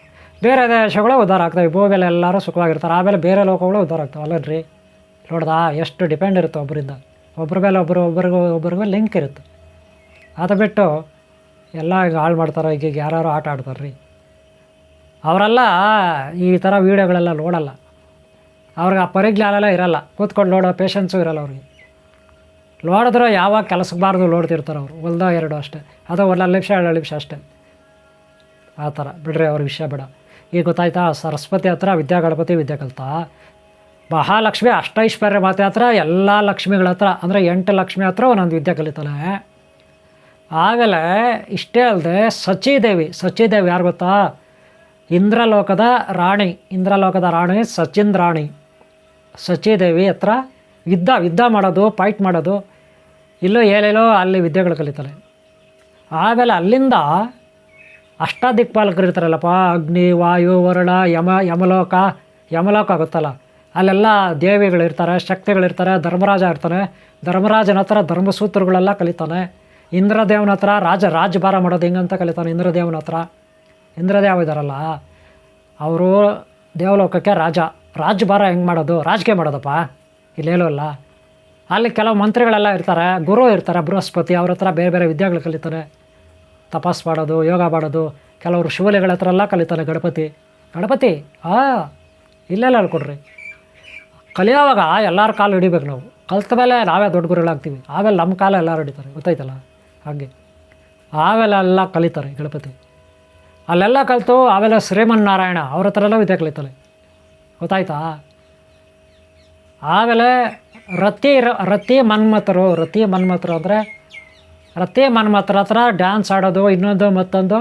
ಬೇರೆ ದೇಶಗಳು ಉದ್ಧಾರ ಆಗ್ತವೆ ಭೂಮಿಯಲ್ಲಿ ಎಲ್ಲರೂ ಸುಖವಾಗಿರ್ತಾರೆ. ಆಮೇಲೆ ಬೇರೆ ಲೋಕಗಳು ಉದ್ಧಾರ ಆಗ್ತವೆ ರೀ ನೋಡ್ದಾ, ಎಷ್ಟು ಡಿಪೆಂಡ್ ಇರುತ್ತೆ ಒಬ್ಬರಿಂದ ಒಬ್ಬರ ಮೇಲೆ ಒಬ್ಬರು ಒಬ್ಬರಿಗೂ ಒಬ್ಬರಿಗೂ ಲಿಂಕ್ ಇರುತ್ತೆ. ಅದು ಬಿಟ್ಟು ಎಲ್ಲ ಈಗ ಹಾಳು ಮಾಡ್ತಾರೆ, ಈಗ ಯಾರು ಆಟ ಆಡ್ತಾರೆ ರೀ ಅವರೆಲ್ಲ ಈ ಥರ ವೀಡಿಯೋಗಳೆಲ್ಲ ನೋಡಲ್ಲ. ಅವ್ರಿಗೆ ಆ ಪರಿಜ್ಞಾನೆಲ್ಲ ಇರಲ್ಲ. ಕೂತ್ಕೊಂಡು ನೋಡೋ ಪೇಷನ್ಸು ಇರಲ್ಲ ಅವ್ರಿಗೆ. ನೋಡಿದ್ರೆ ಯಾವಾಗ ಕೆಲಸಕ್ಕೆ ಬಾರ್ದು ನೋಡ್ತಿರ್ತಾರೆ ಅವರು. ಒಂದೋ ಎರಡು ಅಷ್ಟೇ. ಅದು ಒಂದು ನಿಮಿಷ ಎರಡು ನಿಮಿಷ ಅಷ್ಟೇ. ಆ ಥರ. ಬಿಡ್ರಿ ಅವ್ರ ವಿಷಯ ಬೇಡ. ಈಗ ಗೊತ್ತಾಯ್ತಾ, ಸರಸ್ವತಿ ಹತ್ರ ವಿದ್ಯಾ ಗಣಪತಿ ವಿದ್ಯೆ ಕಲಿತ ಮಹಾಲಕ್ಷ್ಮಿ ಅಷ್ಟೈಶ್ವರ್ಯ ಮಾತೆ ಹತ್ರ, ಎಲ್ಲ ಲಕ್ಷ್ಮಿಗಳ ಹತ್ರ, ಅಂದರೆ ಎಂಟು ಲಕ್ಷ್ಮಿ ಹತ್ರ ಒಂದೊಂದು ವಿದ್ಯೆ ಕಲಿತಾನೆ ಆಗಲೇ ಇಷ್ಟೇ ಅಲ್ಲದೆ ಸಚಿದೇವಿ ಸಚಿದೇವಿ ಯಾರು ಗೊತ್ತಾ? ಇಂದ್ರಲೋಕದ ರಾಣಿ ಇಂದ್ರಲೋಕದ ರಾಣಿ ಸಚಿಂದ್ರಾಣಿ ಸಚಿದೇವಿ ಹತ್ರ ಯುದ್ಧ ಯುದ್ಧ ಮಾಡೋದು ಫೈಟ್ ಮಾಡೋದು, ಇಲ್ಲೋ ಏನೇನೋ ಅಲ್ಲಿ ವಿದ್ಯೆಗಳು ಕಲಿತಾಳೆ. ಆಮೇಲೆ ಅಲ್ಲಿಂದ ಅಷ್ಟಾದಿಕ್ಪಾಲಕರು ಇರ್ತಾರಲ್ಲಪ್ಪ. ಅಗ್ನಿ, ವಾಯು, ವರುಣ, ಯಮ, ಯಮಲೋಕ ಯಮಲೋಕ ಗೊತ್ತಲ್ಲ. ಅಲ್ಲೆಲ್ಲ ದೇವಿಗಳಿರ್ತಾರೆ ಶಕ್ತಿಗಳಿರ್ತಾರೆ ಧರ್ಮರಾಜ ಇರ್ತಾನೆ. ಧರ್ಮರಾಜನ ಹತ್ರ ಧರ್ಮಸೂತ್ರಗಳೆಲ್ಲ ಕಲಿತಾನೆ. ಇಂದ್ರದೇವನ ಹತ್ರ ರಾಜ ರಾಜ್ಯಭಾರ ಮಾಡೋದು ಹೆಂಗಂತ ಕಲಿತಾನೆ ಇಂದ್ರದೇವನ ಹತ್ರ. ಇಂದ್ರದೇವ ಇದಾರಲ್ಲ. ಅವರು ದೇವಲೋಕಕ್ಕೆ ರಾಜ. ರಾಜ್ಯಭಾರ ಹೆಂಗೆ ಮಾಡೋದು? ರಾಜಕೀಯ ಮಾಡೋದಪ್ಪ. ಇಲ್ಲಿ ಅಲ್ಲ. ಅಲ್ಲಿ ಕೆಲವು ಮಂತ್ರಿಗಳೆಲ್ಲ ಇರ್ತಾರೆ, ಗುರು ಇರ್ತಾರೆ, ಬೃಹಸ್ಪತಿ, ಅವ್ರ ಹತ್ರ ಬೇರೆ ಬೇರೆ ವಿದ್ಯೆಗಳು ಕಲಿತಾರೆ ತಪಸ್ ಮಾಡೋದು ಯೋಗ ಮಾಡೋದು, ಕೆಲವರು ಶಿವಲೆಗಳ ಹತ್ರ ಎಲ್ಲ ಕಲಿತಾನೆ ಗಣಪತಿ. ಗಣಪತಿ, ಆ, ಇಲ್ಲೆಲ್ಲ ಹೇಳ್ಕೊಡ್ರಿ. ಕಲಿಯೋವಾಗ ಎಲ್ಲರ ಕಾಲು ಹಿಡಿಬೇಕು ನಾವು. ಕಲ್ತ ಮೇಲೆ ನಾವೇ ದೊಡ್ಡ ಗುರುಗಳಾಗ್ತೀವಿ ಆಮೇಲೆ ನಮ್ಮ ಕಾಲ ಎಲ್ಲರೂ ಹಿಡಿತಾರೆ, ಗೊತ್ತಾಯ್ತಲ್ಲ? ಹಾಗೆ. ಆಮೇಲೆ ಎಲ್ಲ ಕಲಿತಾರೆ ಗಣಪತಿ. ಅಲ್ಲೆಲ್ಲ ಕಲಿತು ಆಮೇಲೆ ಶ್ರೀಮನ್ನಾರಾಯಣ ಅವ್ರ ಹತ್ರ ಎಲ್ಲ ವಿದ್ಯೆ ಕಲಿತಾರೆ ಗೊತ್ತಾಯ್ತಾ? ಆಮೇಲೆ ರತಿ ರತಿ ಮನ್ಮಥರು ರತಿ ಮನ್ಮಥರು ಅಂದರೆ ರತಿ ಮಾತ್ರ ಹತ್ರ ಡ್ಯಾನ್ಸ್ ಆಡೋದು, ಇನ್ನೊಂದು ಮತ್ತೊಂದು,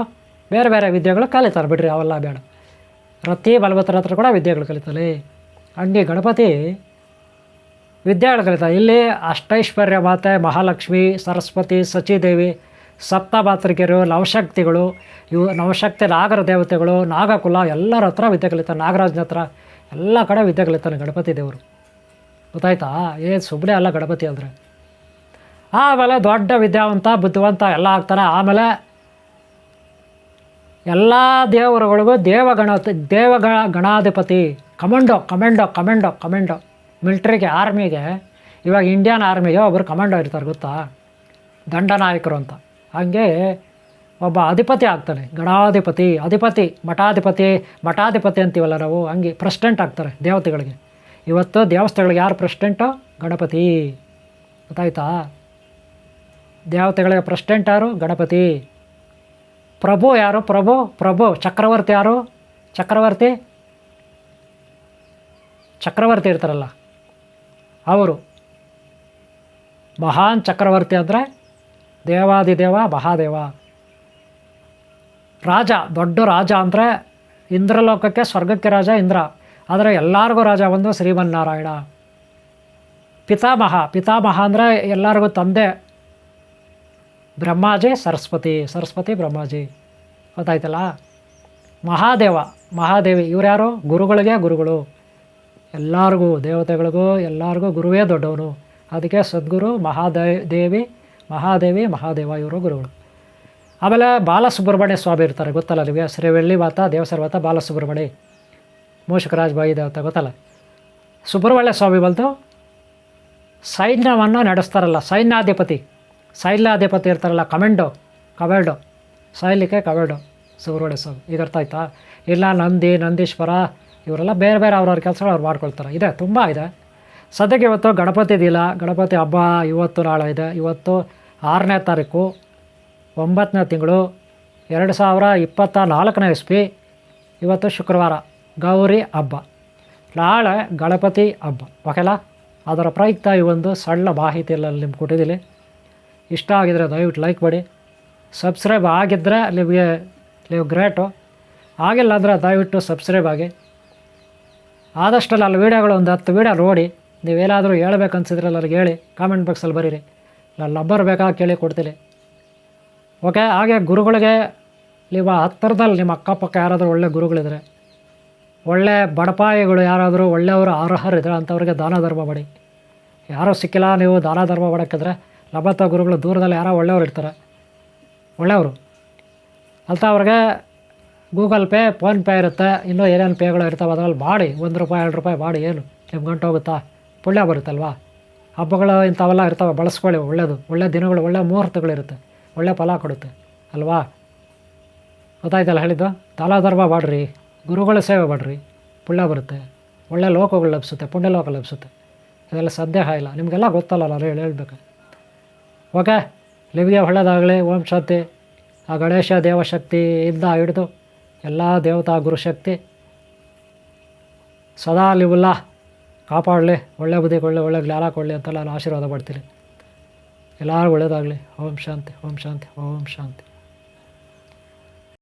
ಬೇರೆ ಬೇರೆ ವಿದ್ಯೆಗಳು ಕಲಿತಾರೆ ಬಿಡ್ರಿ, ಅವೆಲ್ಲ ಬೇಡ. ರತಿ ಬಲವತ್ತರ ಹತ್ರ ಕೂಡ ವಿದ್ಯೆಗಳು ಕಲಿತಾಳೆ ಹಂಗೆ ಗಣಪತಿ ವಿದ್ಯೆಗಳು ಕಲಿತಾರೆ ಇಲ್ಲಿ ಅಷ್ಟೈಶ್ವರ್ಯ ಮಾತೆ, ಮಹಾಲಕ್ಷ್ಮಿ, ಸರಸ್ವತಿ, ಸಚಿದೇವಿ, ಸಪ್ತಮಾತೃಕೆಯರು, ನವಶಕ್ತಿಗಳು, ಇವು ನವಶಕ್ತಿ ನಾಗರ ದೇವತೆಗಳು ನಾಗಕುಲ, ಎಲ್ಲರ ಹತ್ರ ವಿದ್ಯೆ ಕಲಿತಾರೆ ನಾಗರಾಜನ ಹತ್ರ ಎಲ್ಲ ಕಡೆ ವಿದ್ಯೆ ಕಲಿತಾನೆ ಗಣಪತಿ ದೇವರು. ಗೊತ್ತಾಯ್ತಾ? ಏ ಸುಮ್ಮನೆ ಅಲ್ಲ ಗಣಪತಿ ಅಂದರೆ. ಆಮೇಲೆ ದೊಡ್ಡ ವಿದ್ಯಾವಂತ, ಬುದ್ಧಿವಂತ ಎಲ್ಲ ಆಗ್ತಾನೆ ಆಮೇಲೆ ಎಲ್ಲ ದೇವರುಗಳಿಗೂ ದೇವಗಣ ದೇವಗಣ ಗಣಾಧಿಪತಿ ಕಮಾಂಡೋ ಕಮಾಂಡೋ ಕಮಾಂಡೋ ಕಮಾಂಡೋ, ಮಿಲ್ಟ್ರಿಗೆ, ಆರ್ಮಿಗೆ, ಇವಾಗ ಇಂಡಿಯನ್ ಆರ್ಮಿಗೆ ಒಬ್ಬರು ಕಮಾಂಡೋ ಇರ್ತಾರೆ ಗೊತ್ತಾ? ದಂಡನಾಯಕರು ಅಂತ. ಹಾಗೆ ಒಬ್ಬ ಅಧಿಪತಿ ಆಗ್ತಾನೆ, ಗಣಾಧಿಪತಿ, ಅಧಿಪತಿ, ಮಠಾಧಿಪತಿ ಮಠಾಧಿಪತಿ ಅಂತೀವಲ್ಲ ನಾವು, ಹಂಗೆ ಪ್ರೆಸಿಡೆಂಟ್ ಆಗ್ತಾರೆ ದೇವತೆಗಳಿಗೆ. ಇವತ್ತು ದೇವಸ್ಥಾನಗಳಿಗೆ ಯಾರು ಪ್ರೆಸಿಡೆಂಟು ಗಣಪತಿ. ಗೊತ್ತಾಯ್ತಾ? ದೇವತೆಗಳಿಗೆ ಪ್ರೆಸಿಡೆಂಟ್ ಯಾರು? ಗಣಪತಿ. ಪ್ರಭು ಯಾರು? ಪ್ರಭು ಪ್ರಭು. ಚಕ್ರವರ್ತಿ ಯಾರು? ಚಕ್ರವರ್ತಿ? ಚಕ್ರವರ್ತಿ ಇರ್ತಾರಲ್ಲ, ಅವರು. ಮಹಾನ್ ಚಕ್ರವರ್ತಿ ಅಂದರೆ ದೇವಾದಿದೇವ, ಮಹಾದೇವ. ರಾಜ, ದೊಡ್ಡ ರಾಜ ಅಂದರೆ ಇಂದ್ರಲೋಕಕ್ಕೆ ಸ್ವರ್ಗಕ್ಕೆ ರಾಜ ಇಂದ್ರ. ಆದರೆ ಎಲ್ಲರಿಗೂ ರಾಜ ಒಂದು ಶ್ರೀಮನ್ನಾರಾಯಣ. ಪಿತಾಮಹ ಪಿತಾಮಹ ಅಂದರೆ ಎಲ್ಲರಿಗೂ ತಂದೆ. ಬ್ರಹ್ಮಾಜಿ ಸರಸ್ವತಿ ಸರಸ್ವತಿ ಬ್ರಹ್ಮಾಜಿ. ಗೊತ್ತಾಯ್ತಲ್ಲ? ಮಹಾದೇವ, ಮಹಾದೇವಿ ಇವ್ರ್ಯಾರು ಗುರುಗಳಿಗೆ ಗುರುಗಳು. ಎಲ್ಲರಿಗೂ, ದೇವತೆಗಳಿಗೂ ಎಲ್ಲರಿಗೂ ಗುರುವೇ ದೊಡ್ಡವನು. ಅದಕ್ಕೆ ಸದ್ಗುರು ಮಹಾದೇ ದೇವಿ ಮಹಾದೇವಿ, ಮಹಾದೇವ, ಇವರು ಗುರುಗಳು. ಆಮೇಲೆ ಬಾಲಸುಬ್ರಹ್ಮಣ್ಯ ಸ್ವಾಮಿ ಇರ್ತಾರೆ, ಗೊತ್ತಲ್ಲ ನಿಮಗೆ? ಶ್ರೀ ವಾತ ಮಾತ ದೇವಸರ್ವತ, ಬಾಲಸುಬ್ರಹ್ಮಣ್ಯ. ಮೂಷಕರಾಜ್ ಬಾಯಿ ದೇವತೆ, ಗೊತ್ತಲ್ಲ? ಸುಬ್ರಹ್ಮಣ್ಯ ಸ್ವಾಮಿ ಬಂತು ಸೈನ್ಯವನ್ನು ನಡೆಸ್ತಾರಲ್ಲ, ಸೈನ್ಯಾಧಿಪತಿ. ಸೈನ್ಯಾಧಿಪತಿ ಇರ್ತಾರಲ್ಲ ಕಮೆಂಡೋ ಕಮೆಂಡೋ ಸೈಲಿಕ್ಕೆ ಕಮೆಂಡೋ ಸುಬ್ರಹ್ಮಣ್ಯ ಸ್ವಾಮಿ ಈಗ ಅರ್ಥ ಆಯ್ತಾ? ಇಲ್ಲ, ನಂದಿ, ನಂದೀಶ್ವರ, ಇವರೆಲ್ಲ ಬೇರೆ ಬೇರೆ ಅವ್ರವ್ರ ಕೆಲಸಗಳು ಅವ್ರು ಮಾಡ್ಕೊಳ್ತಾರೆ. ಇದೆ, ತುಂಬ ಇದೆ. ಸದ್ಯಕ್ಕೆ ಇವತ್ತು ಗಣಪತಿ ದಿನ, ಗಣಪತಿ ಹಬ್ಬ ಇವತ್ತು ನಾಳೆ ಇದೆ. ಇವತ್ತು ಆರನೇ ತಾರೀಕು, ಒಂಬತ್ತನೇ ತಿಂಗಳು, ಎರಡು ಸಾವಿರ ಇಪ್ಪತ್ತ ನಾಲ್ಕನೇ ಇಸ್ವಿ, ಇವತ್ತು ಶುಕ್ರವಾರ, ಗೌರಿ ಹಬ್ಬ. ನಾಳೆ ಗಣಪತಿ ಹಬ್ಬ. ಓಕೆಲ್ಲ ಅದರ ಪ್ರಯುಕ್ತ ಈ ಒಂದು ಸಣ್ಣ ಮಾಹಿತಿ ಎಲ್ಲ ನಿಮ್ಗೆ ಕೊಟ್ಟಿದ್ದೀನಿ. ಇಷ್ಟ ಆಗಿದ್ರೆ ದಯವಿಟ್ಟು ಲೈಕ್ ಮಾಡಿ. ಸಬ್ಸ್ಕ್ರೈಬ್ ಆಗಿದ್ದರೆ ನಿಮಗೆ, ನೀವು ಗ್ರೇಟು ಆಗಿಲ್ಲ ಅಂದರೆ ದಯವಿಟ್ಟು ಸಬ್ಸ್ಕ್ರೈಬ್ ಆಗಿ. ಆದಷ್ಟು ಅಲ್ಲಿ ವೀಡಿಯೋಗಳು ಒಂದು ಹತ್ತು ವೀಡಿಯೋ ನೋಡಿ, ನೀವೇನಾದರೂ ಹೇಳ್ಬೇಕು ಅನ್ಸಿದ್ರೆ ನನಗೆ ಹೇಳಿ ಕಾಮೆಂಟ್ ಬಾಕ್ಸಲ್ಲಿ ಬರೀರಿ. ನಾನು ನಂಬರ್ ಬೇಕಾ ಕೇಳಿ ಕೊಡ್ತೀನಿ. ಓಕೆ ಹಾಗೆ ಗುರುಗಳಿಗೆ, ನಿಮ್ಮ ಹತ್ತಿರದಲ್ಲಿ ನಿಮ್ಮ ಅಕ್ಕಪಕ್ಕ ಯಾರಾದರೂ ಒಳ್ಳೆ ಗುರುಗಳಿದ್ರೆ, ಒಳ್ಳೆ ಬಡಪಾಯಿಗಳು ಯಾರಾದರೂ ಒಳ್ಳೆಯವರು ಅರ್ಹರಿದ್ರೆ ಅಂಥವ್ರಿಗೆ ದಾನ ಧರ್ಮ ಮಾಡಿ. ಯಾರೂ ಸಿಕ್ಕಿಲ್ಲ, ನೀವು ದಾನ ಧರ್ಮ ಮಾಡೋಕ್ಕಿದ್ರೆ ಲಭತ ಗುರುಗಳು ದೂರದಲ್ಲಿ ಯಾರೋ ಒಳ್ಳೆಯವ್ರು ಇರ್ತಾರೆ. ಒಳ್ಳೆಯವರು. ಅಂತ ಅವ್ರಿಗೆ ಗೂಗಲ್ ಪೇ ಫೋನ್ಪೇ ಇರುತ್ತೆ. ಇನ್ನೂ ಏನೇನು ಪೇಗಳು ಇರ್ತಾವೆ ಅದರಲ್ಲಿ ಬಾಡಿ ಒಂದು ರೂಪಾಯಿ, ಎರಡು ರೂಪಾಯಿ ಬಾಡಿ ಏನು? ನಿಮ್ಮ ಗಂಟು ಹೋಗುತ್ತಾ? ಪುಣ್ಯ ಬರುತ್ತಲ್ವಾ? ಹಬ್ಬಗಳು ಇಂಥವೆಲ್ಲ ಇರ್ತಾವೆ, ಬಳಸ್ಕೊಳ್ಳಿ ಒಳ್ಳೆಯದು ಒಳ್ಳೆ ದಿನಗಳು, ಒಳ್ಳೆ ಮುಹೂರ್ತಗಳಿರುತ್ತೆ ಒಳ್ಳೆ ಫಲ ಕೊಡುತ್ತೆ. ಅಲ್ವಾ? ಗೊತ್ತಾಯ್ತಲ್ಲ ಹೇಳಿದ್ದು? ದಾನ ಬಾಡ್ರಿ ಗುರುಗಳ ಸೇವೆ ಬಾಡ್ರಿ ಪುಳ್ಯ ಬರುತ್ತೆ. ಒಳ್ಳೆ ಲೋಕಗಳು ಲಭಿಸುತ್ತೆ ಪುಣ್ಯ ಲೋಕ ಲಭಿಸುತ್ತೆ. ಇದೆಲ್ಲ ಸಂದೇಹ ಇಲ್ಲ. ನಿಮಗೆಲ್ಲ ಗೊತ್ತಲ್ಲ ನಾನು ಹೇಳಿ ಹೇಳ್ಬೇಕು. ಓಕೆ ನಿಮಗೆ ಒಳ್ಳೆಯದಾಗಲಿ ಓಂ ಶಾಂತಿ. ಆ ಗಣೇಶ ದೇವಶಕ್ತಿಯಿಂದ ಹಿಡಿದು ಎಲ್ಲ ದೇವತಾ ಗುರುಶಕ್ತಿ ಸದಾ ನೀವೆಲ್ಲ ಕಾಪಾಡಲಿ, ಒಳ್ಳೆ ಬುದ್ಧಿ ಕೊಡಲಿ, ಒಳ್ಳೆ ಜ್ಞಾನ ಕೊಡಲಿ ಅಂತ ನಾನು ಆಶೀರ್ವಾದ ಪಡ್ತೀನಿ ಎಲ್ಲರೂ ಒಳ್ಳೆಯದಾಗಲಿ ಓಂ ಶಾಂತಿ ಓಂ ಶಾಂತಿ ಓಂ ಶಾಂತಿ.